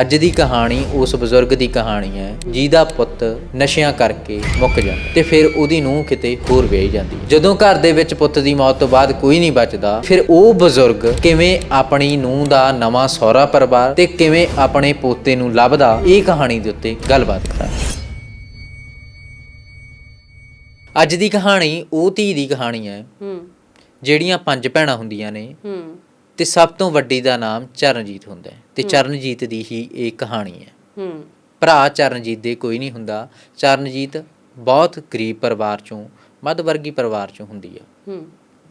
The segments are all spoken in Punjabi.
ਅੱਜ ਦੀ ਕਹਾਣੀ ਉਸ ਬਜ਼ੁਰਗ ਦੀ ਕਹਾਣੀ ਹੈ ਜਿਹਦਾ ਪੁੱਤ ਨਸ਼ਿਆਂ ਕਰਕੇ ਮੁੱਕ ਜਾਂਦਾ ਤੇ ਫਿਰ ਉਹਦੀ ਨੂੰਹ ਕਿਤੇ ਹੋਰ ਵਿਆਹੀ ਜਾਂਦੀ। ਜਦੋਂ ਘਰ ਦੇ ਵਿੱਚ ਪੁੱਤ ਦੀ ਮੌਤ ਤੋਂ ਬਾਅਦ ਕੋਈ ਨਹੀਂ ਬਚਦਾ ਫਿਰ ਉਹ ਬਜ਼ੁਰਗ ਕਿਵੇਂ ਆਪਣੀ ਨੂੰਹ ਦਾ ਨਵਾਂ ਸਹੁਰਾ ਪਰਿਵਾਰ ਤੇ ਕਿਵੇਂ ਆਪਣੇ ਪੋਤੇ ਨੂੰ ਲੱਭਦਾ ਇਹ ਕਹਾਣੀ ਦੇ ਉੱਤੇ ਗੱਲਬਾਤ ਕਰਾਂਗੇ। ਅੱਜ ਦੀ ਕਹਾਣੀ ਉਹ ਧੀ ਦੀ ਕਹਾਣੀ ਹੈ ਹੂੰ। ਜਿਹੜੀਆਂ ਪੰਜ ਭੈਣਾਂ ਹੁੰਦੀਆਂ ਨੇ ਹੂੰ। ਤੇ ਸਭ ਤੋਂ ਵੱਡੀ ਦਾ ਨਾਮ ਚਰਨਜੀਤ ਹੁੰਦਾ ਹੈ। ਤੇ ਚਰਨਜੀਤ ਦੀ ਹੀ ਇਹ ਕਹਾਣੀ ਹੈ। ਹੂੰ। ਭਰਾ ਚਰਨਜੀਤ ਦੇ ਕੋਈ ਨਹੀਂ ਹੁੰਦਾ। ਚਰਨਜੀਤ ਬਹੁਤ ਗਰੀਬ ਪਰਿਵਾਰ ਚੋਂ ਮੱਧ ਵਰਗੀ ਪਰਿਵਾਰ ਚੋਂ ਹੁੰਦੀ ਆ। ਹੂੰ।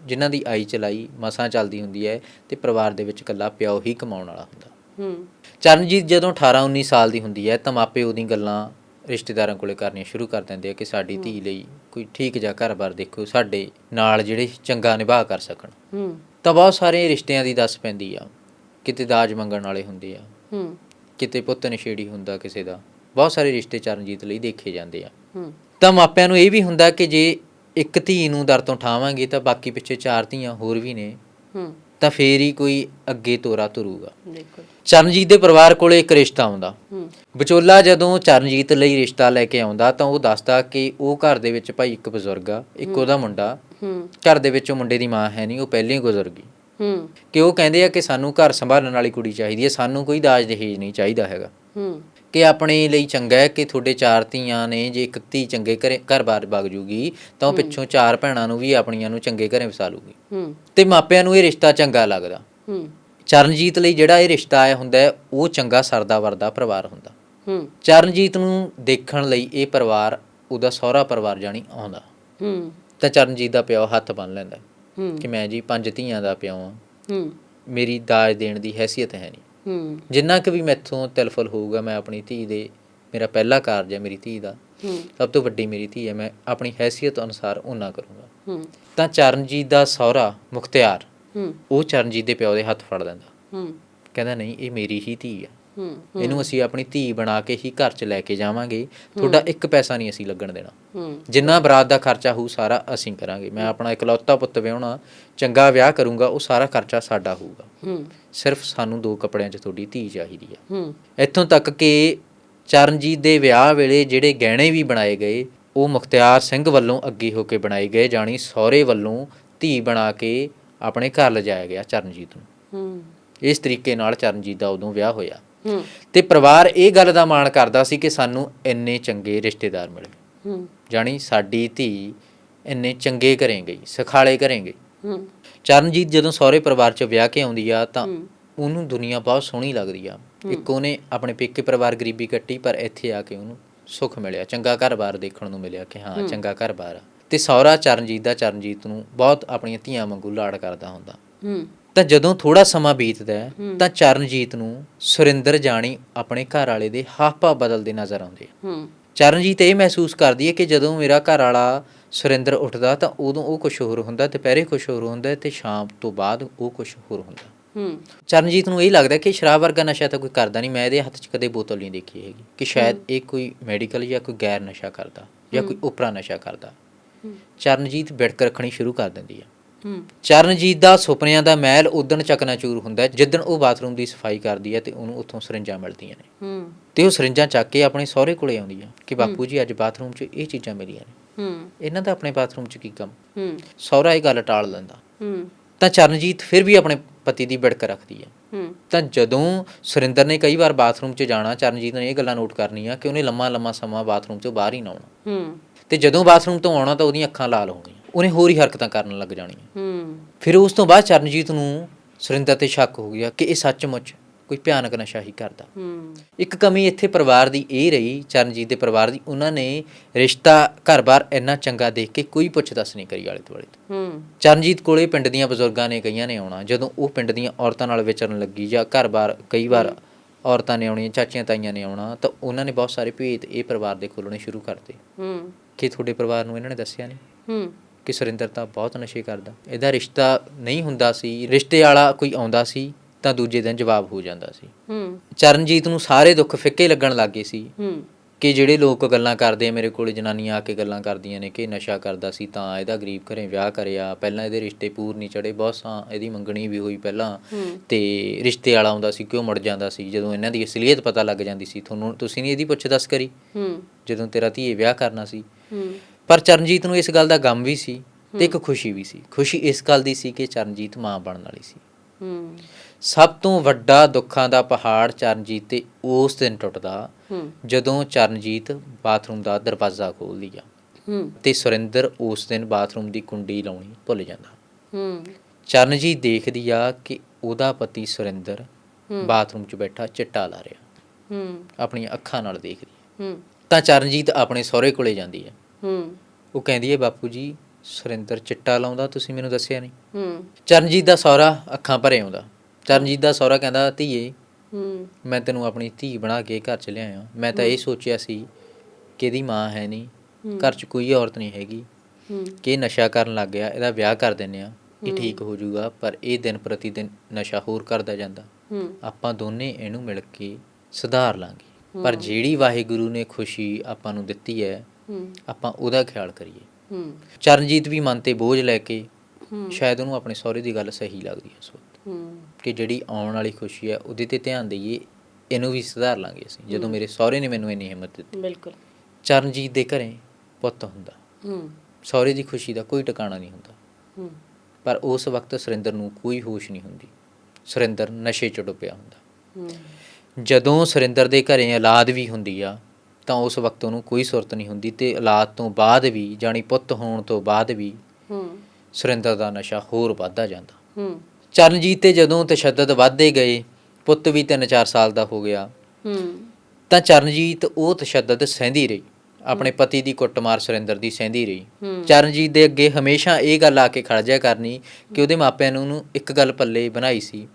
ਜਿਨ੍ਹਾਂ ਦੀ ਆਈ ਚਲਾਈ ਮਸਾਂ ਚੱਲਦੀ ਹੁੰਦੀ ਹੈ ਤੇ ਪਰਿਵਾਰ ਦੇ ਵਿੱਚ ਇਕੱਲਾ ਪਿਓ ਹੀ ਕਮਾਉਣ ਵਾਲਾ ਹੁੰਦਾ। ਹੂੰ। ਚਰਨਜੀਤ ਜਦੋਂ 18 19 ਸਾਲ ਦੀ ਹੁੰਦੀ ਹੈ ਤਾਂ ਮਾਪੇ ਉਹਦੀ ਗੱਲਾਂ ਰਿਸ਼ਤੇਦਾਰਾਂ ਕੋਲੇ ਕਰਨੀਆਂ ਸ਼ੁਰੂ ਕਰ ਦਿੰਦੇ ਆ ਕਿ ਸਾਡੀ ਧੀ ਲਈ ਕੋਈ ਠੀਕ ਜਿਹਾ ਘਰ-ਬਾਰ ਦੇਖੋ ਸਾਡੇ ਨਾਲ ਜਿਹੜੇ ਚੰਗਾ ਨਿਭਾਅ ਕਰ ਸਕਣ। ਹੂੰ। ਤਾਂ ਬਹੁਤ ਸਾਰੇ ਰਿਸ਼ਤਿਆਂ ਦੀ ਦੱਸ ਪੈਂਦੀ ਆ। ਕਿਤੇ ਦਾਜ ਮੰਗਣ ਵਾਲੇ ਹੁੰਦੇ ਆ। ਹੂੰ। ਕਿਤੇ ਪੁੱਤ ਨਸ਼ੇੜੀ ਹੁੰਦਾ ਕਿਸੇ ਦਾ। ਬਹੁਤ ਸਾਰੇ ਰਿਸ਼ਤੇ ਚਰਨਜੀਤ ਲਈ ਦੇਖੇ ਜਾਂਦੇ ਆ। ਹੂੰ। ਤਾਂ ਮਾਪਿਆਂ ਨੂੰ ਇਹ ਵੀ ਹੁੰਦਾ ਕਿ ਜੇ ਇੱਕ ਧੀ ਨੂੰ ਦਰ ਤੋਂ ਠਾਵਾਂਗੇ ਤਾਂ ਬਾਕੀ ਪਿੱਛੇ ਚਾਰ ਧੀਆਂ ਹੋਰ ਵੀ ਨੇ। ਹੂੰ। ਤਾਂ ਫੇਰ ਹੀ ਕੋਈ ਅੱਗੇ ਤੋਰਾ ਤੁਰੂਗਾ। ਬਿਲਕੁਲ। ਚਰਨਜੀਤ ਦੇ ਪਰਿਵਾਰ ਕੋਲੇ ਇੱਕ ਰਿਸ਼ਤਾ ਆਉਂਦਾ। ਹੂੰ। ਵਿਚੋਲਾ ਜਦੋਂ ਚਰਨਜੀਤ ਲਈ ਰਿਸ਼ਤਾ ਲੈ ਕੇ ਆਉਂਦਾ ਤਾਂ ਉਹ ਦੱਸਦਾ ਕਿ ਉਹ ਘਰ ਦੇ ਵਿੱਚ ਭਾਈ ਇੱਕ ਬਜ਼ੁਰਗ ਆ ਇੱਕ ਉਹਦਾ ਮੁੰਡਾ। ਹੂੰ। ਘਰ ਦੇ ਵਿੱਚ ਉਹ ਮੁੰਡੇ ਦੀ ਮਾਂ ਹੈ ਨਹੀਂ ਉਹ ਪਹਿਲਾਂ ਹੀ ਗੁਜ਼ਰ ਗਈ। ਹੂੰ। ਕਿ ਉਹ ਕਹਿੰਦੇ ਆ ਕਿ ਸਾਨੂੰ ਘਰ ਸੰਭਾਲਣ ਵਾਲੀ ਕੁੜੀ ਚਾਹੀਦੀ ਹੈ ਸਾਨੂੰ ਕੋਈ ਦਾਜ ਦਹੇਜ ਨਹੀਂ ਚਾਹੀਦਾ ਹੈਗਾ। ਹੂੰ। ਕਿ ਆਪਣੇ ਲਈ ਚੰਗਾ ਹੈ ਕਿ ਤੁਹਾਡੇ ਚਾਰ ਧੀਆਂ ਨੇ ਜੇ ਇੱਕ ਧੀ ਚੰਗੇ ਘਰੇ ਘਰ-ਬਾਰ ਵਗ ਜੂਗੀ ਤਾਂ ਉਹ ਪਿੱਛੋਂ ਚਾਰ ਭੈਣਾਂ ਨੂੰ ਵੀ ਆਪਣੀਆਂ ਨੂੰ ਚੰਗੇ ਘਰੇ ਵਸਾ ਲੂਗੀ। ਹੂੰ। ਤੇ ਮਾਪਿਆਂ ਨੂੰ ਇਹ ਰਿਸ਼ਤਾ ਚੰਗਾ ਲੱਗਦਾ। ਹੂੰ। ਚਰਨਜੀਤ ਲਈ ਜਿਹੜਾ ਇਹ ਰਿਸ਼ਤਾ ਆਇਆ ਹੁੰਦਾ ਹੈ, ਉਹ ਚੰਗਾ ਸਰਦਾ ਵਰਦਾ ਪਰਿਵਾਰ ਹੁੰਦਾ। ਹੂੰ। ਚਰਨਜੀਤ ਨੂੰ ਦੇਖਣ ਲਈ ਇਹ ਪਰਿਵਾਰ ਉਹਦਾ ਸਹੁਰਾ ਪਰਿਵਾਰ ਜਾਣੀ ਆਉਂਦਾ। ਹੂੰ। ਤਾਂ ਚਰਨਜੀਤ ਦਾ ਪਿਓ ਹੱਥ ਬੰਨ ਲੈਂਦਾ ਕਿ ਮੈਂ ਜੀ ਪੰਜ ਧੀਆਂ ਦਾ ਪਿਓ ਹਾਂ। ਮੇਰੀ ਦਾਜ ਦੇਣ ਦੀ ਹੈਸੀਅਤ ਹੈ ਨਹੀਂ। ਜਿੰਨਾ ਕਿ ਵੀ ਮੈਥੋਂ ਤਿਲਫਲ ਹੋਊਗਾ ਮੈਂ ਆਪਣੀ ਧੀ ਦੇ ਮੇਰਾ ਪਹਿਲਾ ਕਾਰਜ ਹੈ ਮੇਰੀ ਧੀ ਦਾ। ਸਭ ਤੋਂ ਵੱਡੀ ਮੇਰੀ ਧੀ ਹੈ ਮੈਂ ਆਪਣੀ ਹੈਸੀਅਤ ਅਨੁਸਾਰ ਉਹਨਾਂ ਕਰੂੰਗਾ। ਤਾਂ ਚਰਨਜੀਤ ਦਾ ਸਹੁਰਾ ਮੁਖਤਿਆਰ ਉਹ ਚਰਨਜੀਤ ਦੇ ਪਿਓ ਦੇ ਹੱਥ ਫੜ ਲੈਂਦਾ। ਕਹਿੰਦਾ ਨਹੀਂ ਇਹ ਮੇਰੀ ਹੀ ਧੀ ਹੂੰ। ਇਹਨੂੰ ਅਸੀਂ ਆਪਣੀ ਧੀ ਬਣਾ ਕੇ ਹੀ ਘਰ 'ਚ ਲੈ ਕੇ ਜਾਵਾਂਗੇ। ਤੁਹਾਡਾ ਇੱਕ ਪੈਸਾ ਨਹੀਂ ਅਸੀਂ ਲੱਗਣ ਦੇਣਾ। ਹੂੰ। ਜਿੰਨਾ ਬਰਾਤ ਦਾ ਖਰਚਾ ਹੋਊ ਸਾਰਾ ਅਸੀਂ ਕਰਾਂਗੇ। ਮੈਂ ਆਪਣਾ ਇਕਲੌਤਾ ਪੁੱਤ ਵਿਆਹਣਾ ਚੰਗਾ ਵਿਆਹ ਕਰੂੰਗਾ ਉਹ ਸਾਰਾ ਖਰਚਾ ਸਾਡਾ ਹੋਊਗਾ। ਹੂੰ। ਸਿਰਫ ਸਾਨੂੰ ਦੋ ਕੱਪੜਿਆਂ 'ਚ ਤੁਹਾਡੀ ਧੀ ਚਾਹੀਦੀ ਆ। ਹੂੰ। ਇੱਥੋਂ ਤੱਕ ਕਿ ਚਰਨਜੀਤ ਦੇ ਵਿਆਹ ਵੇਲੇ ਜਿਹੜੇ ਗਹਿਣੇ ਵੀ ਬਣਾਏ ਗਏ ਉਹ ਮੁਖਤਿਆਰ ਸਿੰਘ ਵੱਲੋਂ ਅੱਗੇ ਹੋ ਕੇ ਬਣਾਏ ਗਏ ਜਾਣੀ ਸਹੁਰੇ ਵੱਲੋਂ ਧੀ ਬਣਾ ਕੇ ਆਪਣੇ ਘਰ ਲਿਜਾਇਆ ਗਿਆ ਚਰਨਜੀਤ ਨੂੰ। ਹੂੰ। ਇਸ ਤਰੀਕੇ ਨਾਲ ਚਰਨਜੀਤ ਦਾ ਉਦੋਂ ਵਿਆਹ ਹੋਇਆ। ਤੇ ਪਰਿਵਾਰ ਇਹ ਗੱਲ ਦਾ ਮਾਣ ਕਰਦਾ ਸੀ ਕਿ ਸਾਨੂੰ ਇੰਨੇ ਚੰਗੇ ਰਿਸ਼ਤੇਦਾਰ ਮਿਲੇ। ਹੂੰ। ਜਾਣੀ ਸਾਡੀ ਧੀ ਇੰਨੇ ਚੰਗੇ ਘਰੇ ਗਈ ਸਖਾਲੇ ਘਰੇ ਗਈ। ਹੂੰ। ਚਰਨਜੀਤ ਜਦੋਂ ਸਹੁਰੇ ਪਰਿਵਾਰ 'ਚ ਵਿਆਹ ਕੇ ਆਉਂਦੀ ਆ ਤਾਂ। ਉਹਨੂੰ ਦੁਨੀਆ ਬਹੁਤ ਸੋਹਣੀ ਲੱਗਦੀ ਆ। ਇੱਕ ਉਹਨੇ ਆਪਣੇ ਪੇਕੇ ਪਰਿਵਾਰ ਗਰੀਬੀ ਕੱਟੀ ਪਰ ਇੱਥੇ ਆ ਕੇ ਉਹਨੂੰ ਸੁੱਖ ਮਿਲਿਆ। ਚੰਗਾ ਘਰ-ਬਾਰ ਦੇਖਣ ਨੂੰ ਮਿਲਿਆ ਕਿ ਹਾਂ ਚੰਗਾ ਘਰ-ਬਾਰ ਤੇ ਸਹੁਰਾ ਚਰਨਜੀਤ ਦਾ ਚਰਨਜੀਤ ਨੂੰ ਬਹੁਤ ਆਪਣੀਆਂ ਧੀਆਂ ਵਾਂਗੂ ਲਾਡ ਕਰਦਾ ਹੁੰਦਾ। ਹੂੰ। ਤਾਂ ਜਦੋਂ ਥੋੜਾ ਸਮਾਂ ਬੀਤਦਾ ਹੈ ਤਾਂ ਚਰਨਜੀਤ ਨੂੰ ਸੁਰਿੰਦਰ ਜਾਣੀ ਆਪਣੇ ਘਰ ਵਾਲੇ ਦੇ ਹਾਵ ਬਦਲਦੇ ਨਜ਼ਰ ਆਉਂਦੇ ਆ। ਹੂੰ। ਚਰਨਜੀਤ ਇਹ ਮਹਿਸੂਸ ਕਰਦੀ ਹੈ ਕਿ ਜਦੋਂ ਮੇਰਾ ਘਰ ਵਾਲਾ ਸੁਰਿੰਦਰ ਉੱਠਦਾ ਤਾਂ ਉਦੋਂ ਉਹ ਕੁਝ ਹੋਰ ਹੁੰਦਾ ਦੁਪਹਿਰੇ ਕੁਝ ਹੋਰ ਹੁੰਦਾ ਤੇ ਸ਼ਾਮ ਤੋਂ ਬਾਅਦ ਉਹ ਕੁਝ ਹੋਰ ਹੁੰਦਾ। ਹੂੰ। ਚਰਨਜੀਤ ਨੂੰ ਇਹ ਲੱਗਦਾ ਕਿ ਸ਼ਰਾਬ ਵਰਗਾ ਨਸ਼ਾ ਤਾਂ ਕੋਈ ਕਰਦਾ ਨਹੀਂ ਮੈਂ ਇਹਦੇ ਹੱਥ 'ਚ ਕਦੇ ਬੋਤਲ ਨਹੀਂ ਦੇਖੀ ਹੈਗੀ ਕਿ ਸ਼ਾਇਦ ਇਹ ਕੋਈ ਮੈਡੀਕਲ ਜਾਂ ਕੋਈ ਗੈਰ ਨਸ਼ਾ ਕਰਦਾ ਜਾਂ ਕੋਈ ਉਪਰਾ ਨਸ਼ਾ ਕਰਦਾ। ਚਰਨਜੀਤ ਬਿੜਕ ਰੱਖਣੀ ਸ਼ੁਰੂ ਕਰ ਦਿੰਦੀ ਹੂੰ। ਚਰਨਜੀਤ ਦਾ ਸੁਪਨਿਆਂ ਦਾ ਮਹਿਲ ਉਦਣ ਚਕਨਾਚੂਰ ਹੁੰਦਾ ਹੈ ਜਿੱਦਣ ਉਹ ਬਾਥਰੂਮ ਦੀ ਸਫ਼ਾਈ ਕਰਦੀ ਹੈ ਤੇ ਉਹਨੂੰ ਉੱਥੋਂ ਸਰਿੰਜਾਂ ਮਿਲਦੀਆਂ ਨੇ। ਹੂੰ। ਤੇ ਉਹ ਸਰਿੰਜਾਂ ਚੱਕ ਕੇ ਆਪਣੇ ਸਹੁਰੇ ਕੋਲੇ ਆਉਂਦੀ ਆ ਕਿ ਬਾਪੂ ਜੀ ਅੱਜ ਬਾਥਰੂਮ 'ਚ ਇਹ ਚੀਜ਼ਾਂ ਮਿਲੀਆਂ ਨੇ। ਹੂੰ। ਇਹਨਾਂ ਦਾ ਆਪਣੇ ਬਾਥਰੂਮ 'ਚ ਕੀ ਕੰਮ? ਹੂੰ। ਸਹੁਰਾ ਇਹ ਗੱਲ ਟਾਲ ਹੂੰ। ਤਾਂ ਚਰਨਜੀਤ ਫਿਰ ਵੀ ਆਪਣੇ ਪਤੀ ਦੀ ਬਿੜਕ ਰੱਖਦੀ ਹੈ ਹੂੰ। ਤਾਂ ਜਦੋਂ ਸੁਰਿੰਦਰ ਨੇ ਕਈ ਵਾਰ ਬਾਥਰੂਮ 'ਚ ਜਾਣਾ ਚਰਨਜੀਤ ਨੇ ਇਹ ਗੱਲਾਂ ਨੋਟ ਕਰਨੀਆਂ ਕਿ ਉਹਨੇ ਲੰਮਾ ਲੰਮਾ ਸਮਾਂ ਬਾਥਰੂਮ 'ਚੋਂ ਬਾਹਰ ਹੀ ਨਾ ਆਉਣਾ। ਹੂੰ। ਤੇ ਜਦੋਂ ਬਾਥਰੂਮ ਤੋਂ ਆਉਣਾ ਤਾਂ ਉਹਦੀਆਂ ਅੱਖਾਂ ਲਾਲ ਹੋਣੀਆਂ। ਉਹਨੇ ਹੋਰ ਹੀ ਹਰਕਤਾਂ ਕਰਨ ਲੱਗ ਜਾਣੀਆਂ। ਹੂੰ। ਫਿਰ ਉਸ ਤੋਂ ਬਾਅਦ ਚਰਨਜੀਤ ਨੂੰ ਸੁਰਿੰਦਰ ਤੇ ਸ਼ੱਕ ਹੋ ਗਿਆ ਕਿ ਇਹ ਸੱਚਮੁੱਚ ਕੋਈ ਭਿਆਨਕ ਨਸ਼ਾ ਹੀ ਕਰਦਾ। ਹੂੰ। ਇੱਕ ਕਮੀ ਇੱਥੇ ਪਰਿਵਾਰ ਦੀ ਇਹ ਰਹੀ ਚਰਨਜੀਤ ਦੇ ਪਰਿਵਾਰ ਦੀ ਉਹਨਾਂ ਨੇ ਰਿਸ਼ਤਾ ਘਰ-ਬਾਰ ਇੰਨਾ ਚੰਗਾ ਦੇਖ ਕੇ ਕੋਈ ਪੁੱਛ-ਦੱਸ ਨਹੀਂ ਕਰੀ ਆਲੇ ਦੁਆਲੇ ਤੋਂ। ਹੂੰ। ਚਰਨਜੀਤ ਕੋਲੇ ਪਿੰਡ ਦੀਆਂ ਬਜ਼ੁਰਗਾਂ ਨੇ ਕਈਆਂ ਨੇ ਆਉਣਾ ਜਦੋਂ ਉਹ ਪਿੰਡ ਦੀਆਂ ਔਰਤਾਂ ਨਾਲ ਵਿਚਰਨ ਲੱਗੀ ਜਾਂ ਘਰ-ਬਾਰ ਕਈ ਵਾਰ ਔਰਤਾਂ ਨੇ ਆਉਣੀਆਂ ਚਾਚੀਆਂ ਤਾਈਆਂ ਨੇ ਆਉਣਾ ਤਾਂ ਉਹਨਾਂ ਨੇ ਬਹੁਤ ਸਾਰੇ ਭੇਤ ਇਹ ਪਰਿਵਾਰ ਦੇ ਖੋਲਣੇ ਸ਼ੁਰੂ ਕਰਤੇ। ਹੂੰ। ਕਿ ਤੁਹਾਡੇ ਪਰਿਵਾਰ ਨੂੰ ਇਹਨਾਂ ਨੇ ਦੱਸਿਆ ਨਹੀਂ? ਹੂੰ। ਕਿ ਸੁਰਿੰਦਰ ਤਾਂ ਬਹੁਤ ਨਸ਼ੇ ਕਰਦਾ। ਇਹਦਾ ਰਿਸ਼ਤਾ ਨਹੀਂ ਹੁੰਦਾ ਸੀ ਰਿਸ਼ਤੇ ਵਾਲਾ ਕੋਈ ਆਉਂਦਾ ਸੀ ਤਾਂ ਦੂਜੇ ਦਿਨ ਜਵਾਬ ਹੋ ਜਾਂਦਾ ਸੀ। ਹੂੰ। ਚਰਨਜੀਤ ਨੂੰ ਸਾਰੇ ਦੁੱਖ ਫਿੱਕੇ ਲੱਗਣ ਲੱਗੇ ਸੀ ਹੂੰ। ਕਿ ਜਿਹੜੇ ਲੋਕ ਗੱਲਾਂ ਕਰਦੇ ਆ ਮੇਰੇ ਕੋਲ ਜਨਾਨੀਆਂ ਆ ਕੇ ਗੱਲਾਂ ਕਰਦੀਆਂ ਨੇ ਕਿ ਨਸ਼ਾ ਕਰਦਾ ਸੀ ਤਾਂ ਇਹਦਾ ਗਰੀਬ ਘਰੇ ਵਿਆਹ ਕਰਿਆ। ਪਹਿਲਾਂ ਇਹਦੇ ਰਿਸ਼ਤੇ ਪੂਰ ਨਹੀਂ ਚੜੇ ਬਹੁਤ ਸਾਂ ਇਹਦੀ ਮੰਗਣੀ ਵੀ ਹੋਈ ਪਹਿਲਾਂ। ਤੇ ਰਿਸ਼ਤੇ ਵਾਲਾ ਆਉਂਦਾ ਸੀ ਕਿਉਂ ਮੁੜ ਜਾਂਦਾ ਸੀ? ਜਦੋਂ ਇਹਨਾਂ ਦੀ ਅਸਲੀਅਤ ਪਤਾ ਲੱਗ ਜਾਂਦੀ ਸੀ ਤੁਹਾਨੂੰ ਤੁਸੀਂ ਨਹੀਂ ਇਹਦੀ ਪੁੱਛ ਦੱਸ ਕਰੀ ਜਦੋਂ ਤੇਰਾ ਧੀਏ ਵਿਆਹ ਕਰਨਾ ਸੀ। ਪਰ ਚਰਨਜੀਤ ਨੂੰ ਇਸ ਗੱਲ ਦਾ ਗਮ ਵੀ ਸੀ ਤੇ ਇੱਕ ਖੁਸ਼ੀ ਵੀ ਸੀ। ਖੁਸ਼ੀ ਇਸ ਗੱਲ ਦੀ ਸੀ ਕਿ ਚਰਨਜੀਤ ਮਾਂ ਬਣਨ ਵਾਲੀ ਸੀ। ਹੂੰ। ਸਭ ਤੋਂ ਵੱਡਾ ਦੁੱਖਾਂ ਦਾ ਪਹਾੜ ਚਰਨਜੀਤ ਤੇ ਉਸ ਦਿਨ ਟੁੱਟਦਾ ਜਦੋਂ ਚਰਨਜੀਤ ਬਾਥਰੂਮ ਦਾ ਦਰਵਾਜ਼ਾ ਖੋਲ੍ਹਦੀ ਆ ਹੂੰ। ਤੇ ਸੁਰਿੰਦਰ ਉਸ ਦਿਨ ਬਾਥਰੂਮ ਦੀ ਕੁੰਡੀ ਲਾਉਣੀ ਭੁੱਲ ਜਾਂਦਾ। ਹੂੰ। ਚਰਨਜੀਤ ਦੇਖਦੀ ਆ ਕਿ ਉਹਦਾ ਪਤੀ ਸੁਰਿੰਦਰ ਬਾਥਰੂਮ 'ਚ ਬੈਠਾ ਚਿੱਟਾ ਲਾ ਰਿਹਾ। ਹੂੰ। ਆਪਣੀਆਂ ਅੱਖਾਂ ਨਾਲ ਦੇਖਦੀ। ਹੂੰ। ਤਾਂ ਚਰਨਜੀਤ ਆਪਣੇ ਸਹੁਰੇ ਕੋਲੇ ਜਾਂਦੀ ਹੈ। ਹੂੰ। ਉਹ ਕਹਿੰਦੀ ਹੈ ਬਾਪੂ ਜੀ ਸੁਰਿੰਦਰ ਚਿੱਟਾ ਲਾਉਂਦਾ ਤੁਸੀਂ ਮੈਨੂੰ ਦੱਸਿਆ ਨਹੀਂ? ਹੂੰ। ਚਰਨਜੀਤ ਦਾ ਸਹੁਰਾ ਅੱਖਾਂ ਭਰੇ ਆਉਂਦਾ। ਚਰਨਜੀਤ ਦਾ ਸਹੁਰਾ ਕਹਿੰਦਾ ਧੀਏ ਹੂੰ। ਮੈਂ ਤੈਨੂੰ ਆਪਣੀ ਧੀ ਬਣਾ ਕੇ ਘਰ ਚ ਲਿਆਇਆ। ਮੈਂ ਤਾਂ ਇਹ ਸੋਚਿਆ ਸੀ ਕਿ ਇਹਦੀ ਮਾਂ ਹੈ ਨਹੀਂ। ਘਰ ਚ ਕੋਈ ਔਰਤ ਨਹੀਂ ਹੈਗੀ। ਹੂੰ। ਕਿ ਇਹ ਨਸ਼ਾ ਕਰਨ ਲੱਗ ਗਿਆ ਇਹਦਾ ਵਿਆਹ ਕਰ ਦਿੰਨੇ ਆ ਇਹ ਠੀਕ ਹੋ ਜਾਊਗਾ ਪਰ ਇਹ ਦਿਨ ਪ੍ਰਤੀ ਦਿਨ ਨਸ਼ਾ ਹੋਰ ਕਰਦਾ ਜਾਂਦਾ। ਹੂੰ। ਆਪਾਂ ਦੋਨੇ ਇਹਨੂੰ ਮਿਲ ਕੇ ਸੁਧਾਰ ਲਾਂਗੇ। ਪਰ ਜਿਹੜੀ ਵਾਹਿਗੁਰੂ ਨੇ ਖੁਸ਼ੀ ਆਪਾਂ ਨੂੰ ਦਿੱਤੀ ਹੈ ਹੂੰ ਆਪਾਂ ਉਹਦਾ ਖਿਆਲ ਕਰੀਏ। ਹੂੰ। ਚਰਨਜੀਤ ਵੀ ਮਨ ਤੇ ਬੋਝ ਲੈ ਕੇ ਹੂੰ। ਸ਼ਾਇਦ ਉਹਨੂੰ ਆਪਣੇ ਸਹੁਰੇ ਦੀ ਗੱਲ ਸਹੀ ਲੱਗਦੀ ਹੈ ਉਸ ਵਕਤ। ਹੂੰ। ਕਿ ਜਿਹੜੀ ਆਉਣ ਵਾਲੀ ਖੁਸ਼ੀ ਹੈ ਉਹਦੇ ਤੇ ਧਿਆਨ ਦਈਏ ਇਹਨੂੰ ਵੀ ਸੁਧਾਰ ਲਾਂਗੇ ਅਸੀਂ ਜਦੋਂ ਮੇਰੇ ਸਹੁਰੇ ਨੇ ਮੈਨੂੰ ਇੰਨੀ ਹਿੰਮਤ ਦਿੱਤੀ। ਬਿਲਕੁਲ। ਚਰਨਜੀਤ ਦੇ ਘਰੇ ਪੁੱਤ ਹੁੰਦਾ। ਹੂੰ। ਸਹੁਰੇ ਦੀ ਖੁਸ਼ੀ ਦਾ ਕੋਈ ਟਿਕਾਣਾ ਨਹੀਂ ਹੁੰਦਾ। ਹੂੰ। ਪਰ ਉਸ ਵਕਤ ਸੁਰਿੰਦਰ ਨੂੰ ਕੋਈ ਹੋਸ਼ ਨਹੀਂ ਹੁੰਦੀ। ਸੁਰਿੰਦਰ ਨਸ਼ੇ 'ਚ ਡੁੱਬਿਆ ਹੁੰਦਾ। ਹੂੰ। ਜਦੋਂ ਸੁਰਿੰਦਰ ਦੇ ਘਰੇ ਔਲਾਦ ਵੀ ਹੁੰਦੀ ਆ ਤਾਂ ਉਸ ਵਕਤ ਉਹਨੂੰ ਕੋਈ ਸੁਰਤ ਨਹੀਂ ਹੁੰਦੀ ਤੇ ਔਲਾਦ ਤੋਂ ਬਾਅਦ ਵੀ ਜਾਣੀ ਪੁੱਤ ਹੋਣ ਤੋਂ ਬਾਅਦ ਵੀ ਹੂੰ। ਸੁਰਿੰਦਰ ਦਾ ਨਸ਼ਾ ਹੋਰ ਵੱਧਦਾ ਜਾਂਦਾ। ਹੂੰ। ਚਰਨਜੀਤ ਤੇ ਜਦੋਂ ਤਸ਼ੱਦਦ ਵੱਧਦੇ ਗਏ ਪੁੱਤ ਵੀ 3-4 ਸਾਲ ਦਾ ਹੋ ਗਿਆ। ਹੂੰ। ਤਾਂ ਚਰਨਜੀਤ ਉਹ ਤਸ਼ੱਦਦ ਸਹਿੰਦੀ ਰਹੀ। ਆਪਣੇ ਪਤੀ ਦੀ ਕੁੱਟਮਾਰ ਸੁਰਿੰਦਰ ਦੀ ਸਹਿੰਦੀ ਰਹੀ। ਚਰਨਜੀਤ ਦੇ ਅੱਗੇ ਹਮੇਸ਼ਾ ਇਹ ਗੱਲ ਆ ਕੇ ਖੜ ਜਾਇਆ ਕਰਨੀ ਕਿ ਉਹਦੇ ਮਾਪਿਆਂ ਨੇ ਉਹਨੂੰ ਇੱਕ ਗੱਲ ਪੱਲੇ ਬਣਾਈ ਸੀ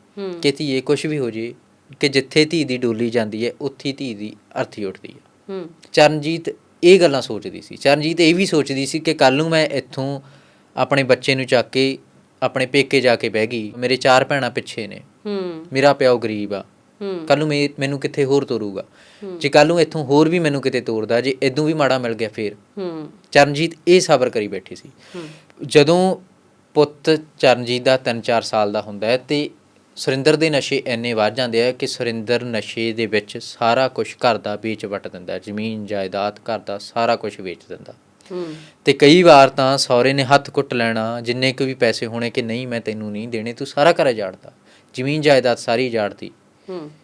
ਕਿ ਧੀਏ ਕੁਝ ਵੀ ਹੋ ਜੇ ਕਿ ਜਿੱਥੇ ਧੀ ਦੀ ਡੋਲੀ ਜਾਂਦੀ ਹੈ ਉੱਥੇ ਧੀ ਦੀ ਅਰਥੀ ਉੱਠਦੀ ਹੈ। ਹੂੰ ਚਰਨਜੀਤ ਇਹ ਗੱਲਾਂ ਸੋਚਦੀ ਸੀ। ਚਰਨਜੀਤ ਇਹ ਵੀ ਸੋਚਦੀ ਸੀ ਕਿ ਕੱਲ ਨੂੰ ਮੈਂ ਇੱਥੋਂ ਆਪਣੇ ਬੱਚੇ ਨੂੰ ਚੱਕ ਕੇ ਆਪਣੇ ਪੇਕੇ ਜਾ ਕੇ ਬਹਿ ਗਈ। ਮੇਰੇ ਚਾਰ ਭੈਣਾਂ ਪਿੱਛੇ ਨੇ। ਹੂੰ। ਮੇਰਾ ਪਿਓ ਗਰੀਬ ਆ। ਹੂੰ। ਕੱਲ ਨੂੰ ਮੇ- ਮੈਨੂੰ ਕਿੱਥੇ ਹੋਰ ਤੋਰੂਗਾ? ਜੇ ਕੱਲ ਨੂੰ ਇੱਥੋਂ ਹੋਰ ਵੀ ਮੈਨੂੰ ਕਿਤੇ ਤੋਰਦਾ ਜੇ ਇਦੋਂ ਵੀ ਮਾੜਾ ਮਿਲ ਗਿਆ ਫੇਰ। ਹੂੰ। ਚਰਨਜੀਤ ਇਹ ਸਬਰ ਕਰੀ ਬੈਠੀ ਸੀ। ਹੂੰ। ਜਦੋਂ ਪੁੱਤ ਚਰਨਜੀਤ ਦਾ 3-4 ਸਾਲ ਦਾ ਹੁੰਦਾ ਹੈ ਤੇ ਸੁਰਿੰਦਰ ਦੇ ਨਸ਼ੇ ਇੰਨੇ ਵੱਧ ਜਾਂਦੇ ਆ ਕਿ ਸੁਰਿੰਦਰ ਨਸ਼ੇ ਦੇ ਵਿੱਚ ਸਾਰਾ ਕੁਝ ਘਰ ਦਾ ਵੇਚ ਵਟ ਦਿੰਦਾ। ਜ਼ਮੀਨ ਜਾਇਦਾਦ ਘਰ ਦਾ ਸਾਰਾ ਕੁਝ ਵੇਚ ਦਿੰਦਾ। ਤੇ ਕਈ ਵਾਰ ਤਾਂ ਸਹੁਰੇ ਨੇ ਹੱਥ ਕੁੱਟ ਲੈਣਾ ਜਿੰਨੇ ਕੁ ਵੀ ਪੈਸੇ ਹੋਣੇ ਕਿ ਨਹੀਂ ਮੈਂ ਤੈਨੂੰ ਨਹੀਂ ਦੇਣੇ ਤੂੰ ਸਾਰਾ ਘਰ ਜਾੜਦਾ ਜ਼ਮੀਨ ਜਾਇਦਾਦ ਸਾਰੀ ਜਾੜਦੀ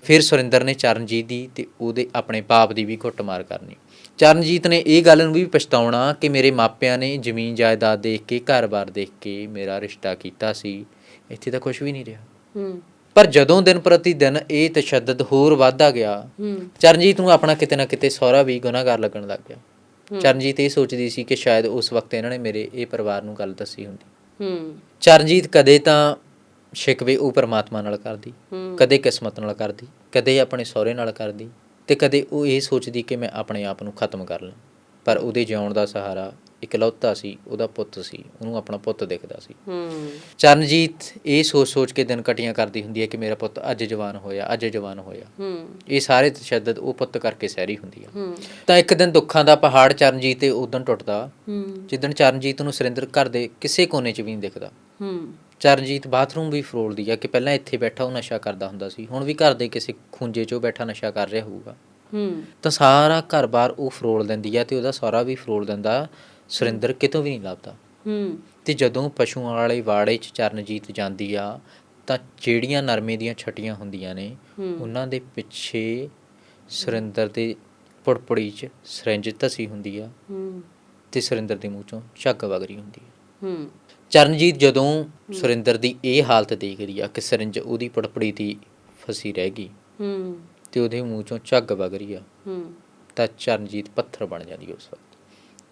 ਫਿਰ ਸੁਰਿੰਦਰ ਨੇ ਚਰਨਜੀਤ ਦੀ ਤੇ ਉਹਦੇ ਆਪਣੇ ਬਾਪ ਦੀ ਵੀ ਕੁੱਟਮਾਰ ਕਰਨੀ। ਚਰਨਜੀਤ ਨੇ ਇਹ ਗੱਲ ਨੂੰ ਵੀ ਪਛਤਾਉਣਾ ਕਿ ਮੇਰੇ ਮਾਪਿਆਂ ਨੇ ਜ਼ਮੀਨ ਜਾਇਦਾਦ ਦੇਖ ਕੇ ਘਰ-ਬਾਰ ਦੇਖ ਕੇ ਮੇਰਾ ਰਿਸ਼ਤਾ ਕੀਤਾ ਸੀ। ਇੱਥੇ ਤਾਂ ਕੁਝ ਵੀ ਨਹੀਂ ਰਿਹਾ। ਹੂੰ। ਪਰ ਜਦੋਂ ਦਿਨ ਪ੍ਰਤੀ ਦਿਨ ਇਹ ਤਸ਼ੱਦਦ ਹੋਰ ਵੱਧਦਾ ਗਿਆ ਚਰਨਜੀਤ ਨੂੰ ਆਪਣਾ ਕਿਤੇ ਨਾ ਕਿਤੇ ਸਹੁਰਾ ਵੀ ਗੁਨਾਹਗਾਰ ਲੱਗਣ ਲੱਗ ਗਿਆ। ਚਰਨਜੀਤ ਇਹ ਸੋਚਦੀ ਸੀ ਕਿ ਸ਼ਾਇਦ ਉਸ ਵਕਤ ਇਹਨਾਂ ਨੇ ਮੇਰੇ ਇਹ ਪਰਿਵਾਰ ਨੂੰ ਗੱਲ ਦੱਸੀ ਹੁੰਦੀ। ਹੂੰ। ਚਰਨਜੀਤ ਕਦੇ ਤਾਂ ਸ਼ਿਕਵੇ ਉਹ ਪਰਮਾਤਮਾ ਨਾਲ ਕਰਦੀ ਕਦੇ ਕਿਸਮਤ ਨਾਲ ਕਰਦੀ ਕਦੇ ਆਪਣੇ ਸਹੁਰੇ ਨਾਲ ਕਰਦੀ ਤੇ ਕਦੇ ਉਹ ਇਹ ਸੋਚਦੀ ਕਿ ਮੈਂ ਆਪਣੇ ਆਪ ਨੂੰ ਖਤਮ ਕਰ ਲਾਂ। ਪਰ ਉਹਦੇ ਜਿਉਣ ਦਾ ਸਹਾਰਾ ਇਕਲੌਤਾ ਸੀ ਉਹਦਾ ਪੁੱਤ ਸੀ ਉਹਨੂੰ ਆਪਣਾ ਪੁੱਤ ਦਿਖਦਾ ਸੀ। ਹੂੰ। ਚਰਨਜੀਤ ਇਹ ਸੋਚ ਸੋਚ ਕੇ ਦਿਨ ਕਟੀਆਂ ਕਰਦੀ ਹੁੰਦੀ ਹੈ ਕਿ ਮੇਰਾ ਪੁੱਤ ਅੱਜ ਜਵਾਨ ਹੋਇਆ ਅੱਜ ਜਵਾਨ ਹੋਇਆ। ਹੂੰ। ਇਹ ਸਾਰੇ ਤਸ਼ੱਦਦ ਉਹ ਪੁੱਤ ਕਰਕੇ ਸਹਿਰੀ ਹੁੰਦੀ ਆ। ਹੂੰ। ਤਾਂ ਇੱਕ ਦਿਨ ਦੁੱਖਾਂ ਦਾ ਪਹਾੜ ਚਰਨਜੀਤ ਤੇ ਉਦੋਂ ਟੁੱਟਦਾ। ਹੂੰ। ਜਿੱਦਣ ਚਰਨਜੀਤ ਨੂੰ ਸੁਰਿੰਦਰ ਘਰ ਦੇ ਕਿਸੇ ਕੋਨੇ 'ਚ ਵੀ ਨਹੀਂ ਦਿਖਦਾ। ਹੂੰ। ਚਰਨਜੀਤ ਬਾਥਰੂਮ ਵੀ ਫਰੋਲਦੀ ਆ ਕਿ ਪਹਿਲਾਂ ਇੱਥੇ ਬੈਠਾ ਉਹ ਨਸ਼ਾ ਕਰਦਾ ਹੁੰਦਾ ਸੀ ਹੁਣ ਵੀ ਘਰ ਦੇ ਕਿਸੇ ਖੁੰਝੇ 'ਚੋਂ ਬੈਠਾ ਨਸ਼ਾ ਕਰ ਰਿਹਾ ਹੋਊਗਾ। ਹੂੰ। ਤਾਂ ਸਾਰਾ ਘਰ-ਬਾਰ ਉਹ ਫਰੋਲ ਦਿੰਦੀ ਆ ਤੇ ਉਹਦਾ ਸਹੁਰਾ ਵੀ ਫਰੋਲ ਦਿੰਦਾ ਸੁਰਿੰਦਰ ਕਿਤੋਂ ਵੀ ਨਹੀਂ ਲੱਭਦਾ। ਹੂੰ। ਤੇ ਜਦੋਂ ਪਸ਼ੂਆਂ ਵਾਲੇ ਵਾੜੇ 'ਚ ਚਰਨਜੀਤ ਜਾਂਦੀ ਆ ਤਾਂ ਜਿਹੜੀਆਂ ਨਰਮੇ ਦੀਆਂ ਛਟੀਆਂ ਹੁੰਦੀਆਂ ਨੇ ਉਹਨਾਂ ਦੇ ਪਿੱਛੇ ਸੁਰਿੰਦਰ ਦੇ ਪੁੜਪੁੜੀ 'ਚ ਸਿਰੰਜ ਧਸੀ ਹੁੰਦੀ ਆ। ਹੂੰ। ਤੇ ਸੁਰਿੰਦਰ ਦੇ ਮੂੰਹ 'ਚੋਂ ਝੱਗ ਵਗਰੀ ਹੁੰਦੀ ਆ। ਹੂੰ। ਚਰਨਜੀਤ ਜਦੋਂ ਸੁਰਿੰਦਰ ਦੀ ਇਹ ਹਾਲਤ ਦੇਖਦੀ ਆ ਕਿ ਸਿਰੰਜ ਉਹਦੀ ਪੁੜਪੁੜੀ ਦੀ ਫਸੀ ਰਹਿ ਗਈ। ਹੂੰ। ਤੇ ਉਹਦੇ ਮੂੰਹ 'ਚੋਂ ਝੱਗ ਵਗਰੀ ਆ। ਹੂੰ। ਤਾਂ ਚਰਨਜੀਤ ਪੱਥਰ ਬਣ ਜਾਂਦੀ ਉਸ ਵਕਤ।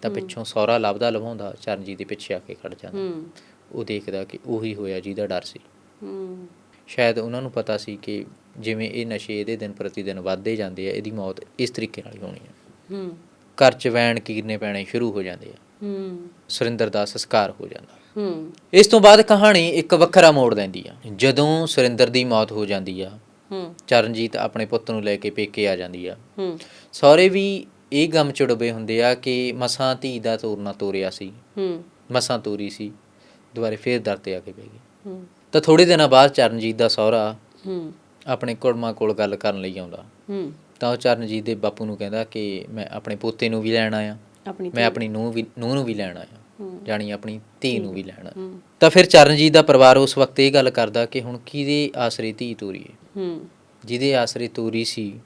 ਤਾਂ ਪਿੱਛੋਂ ਸਹੁਰਾ ਲੱਭਦਾ ਲਵਾਉਂਦਾ ਚਰਨਜੀਤ ਦੇ ਪਿੱਛੇ ਆ ਕੇ ਖੜ ਜਾਂਦਾ। ਹੂੰ। ਉਹ ਦੇਖਦਾ ਕਿ ਉਹੀ ਹੋਇਆ ਜਿਹਦਾ ਡਰ ਸੀ। ਹੂੰ। ਸ਼ਾਇਦ ਉਹਨਾਂ ਨੂੰ ਪਤਾ ਸੀ ਕਿ ਜਿਵੇਂ ਇਹ ਨਸ਼ੇ ਇਹਦੇ ਦਿਨ ਪ੍ਰਤੀ ਦਿਨ ਵੱਧਦੇ ਜਾਂਦੇ ਆ ਇਹਦੀ ਮੌਤ ਇਸ ਤਰੀਕੇ ਨਾਲ ਹੀ ਹੋਣੀ ਆ। ਹੂੰ। ਘਰ 'ਚ ਵੈਣ ਕੀਰਨੇ ਪੈਣੇ ਸ਼ੁਰੂ ਹੋ ਜਾਂਦੇ ਆ। ਹੂੰ। ਸੁਰਿੰਦਰ ਦਾ ਸੰਸਕਾਰ ਹੋ ਜਾਂਦਾ। ਹੂੰ। ਇਸ ਤੋਂ ਬਾਅਦ ਕਹਾਣੀ ਇੱਕ ਵੱਖਰਾ ਮੋੜ ਲੈਂਦੀ ਆ। ਜਦੋਂ ਸੁਰਿੰਦਰ ਦੀ ਮੌਤ ਹੋ ਜਾਂਦੀ ਆ ਚਰਨਜੀਤ ਆਪਣੇ ਪੁੱਤ ਨੂੰ ਲੈ ਕੇ ਪੇਕੇ ਆ ਜਾਂਦੀ ਆ। ਹੂੰ। ਸਹੁਰੇ ਵੀ ਇਹ ਗਮ ਚ ਡੁੱਬੇ ਹੁੰਦੇ ਆ ਕਿ ਮਸਾਂ ਧੀ ਦਾ ਤੋਰਨਾ ਤੋਰਿਆ ਸੀ। ਹੂੰ। ਮਸਾਂ ਤੋਰੀ ਸੀ ਦੁਬਾਰੇ ਫੇਰ ਦਰ ਤੇ ਆ ਕੇ ਬਹਿ ਗਈ। ਹੂੰ। ਤਾਂ ਥੋੜੇ ਦਿਨਾਂ ਬਾਅਦ ਚਰਨਜੀਤ ਦਾ ਸਹੁਰਾ ਹੂੰ। ਆਪਣੇ ਕੁੜਮਾ ਕੋਲ ਗੱਲ ਕਰਨ ਲਈ ਆਉਂਦਾ। ਹੂੰ। ਤਾਂ ਉਹ ਚਰਨਜੀਤ ਦੇ ਬਾਪੂ ਨੂੰ ਕਹਿੰਦਾ ਕਿ ਮੈਂ ਆਪਣੇ ਪੋਤੇ ਨੂੰ ਵੀ ਲੈਣ ਆਇਆ। ਮੈਂ ਆਪਣੀ ਨੂੰਹ ਵੀ ਨੂੰਹ ਨੂੰ ਵੀ ਲੈਣ ਆਇਆ। ਜਾਣੀ ਆਪਣੀ ਧੀ ਨੂੰ ਵੀ ਲੈਣ। ਹੂੰ। ਤਾਂ ਫਿਰ ਚਰਨਜੀਤ ਦਾ ਪਰਿਵਾਰ ਉਸ ਵਕਤ ਇਹ ਗੱਲ ਕਰਦਾ ਕਿ ਹੁਣ ਕਿਹਦੇ ਆਸਰੇ ਧੀ ਤੋਰੀਏ ਹੂੰ। ਜਿਹਦੇ ਆਸਰੇ ਤੋਰੀ ਸੀ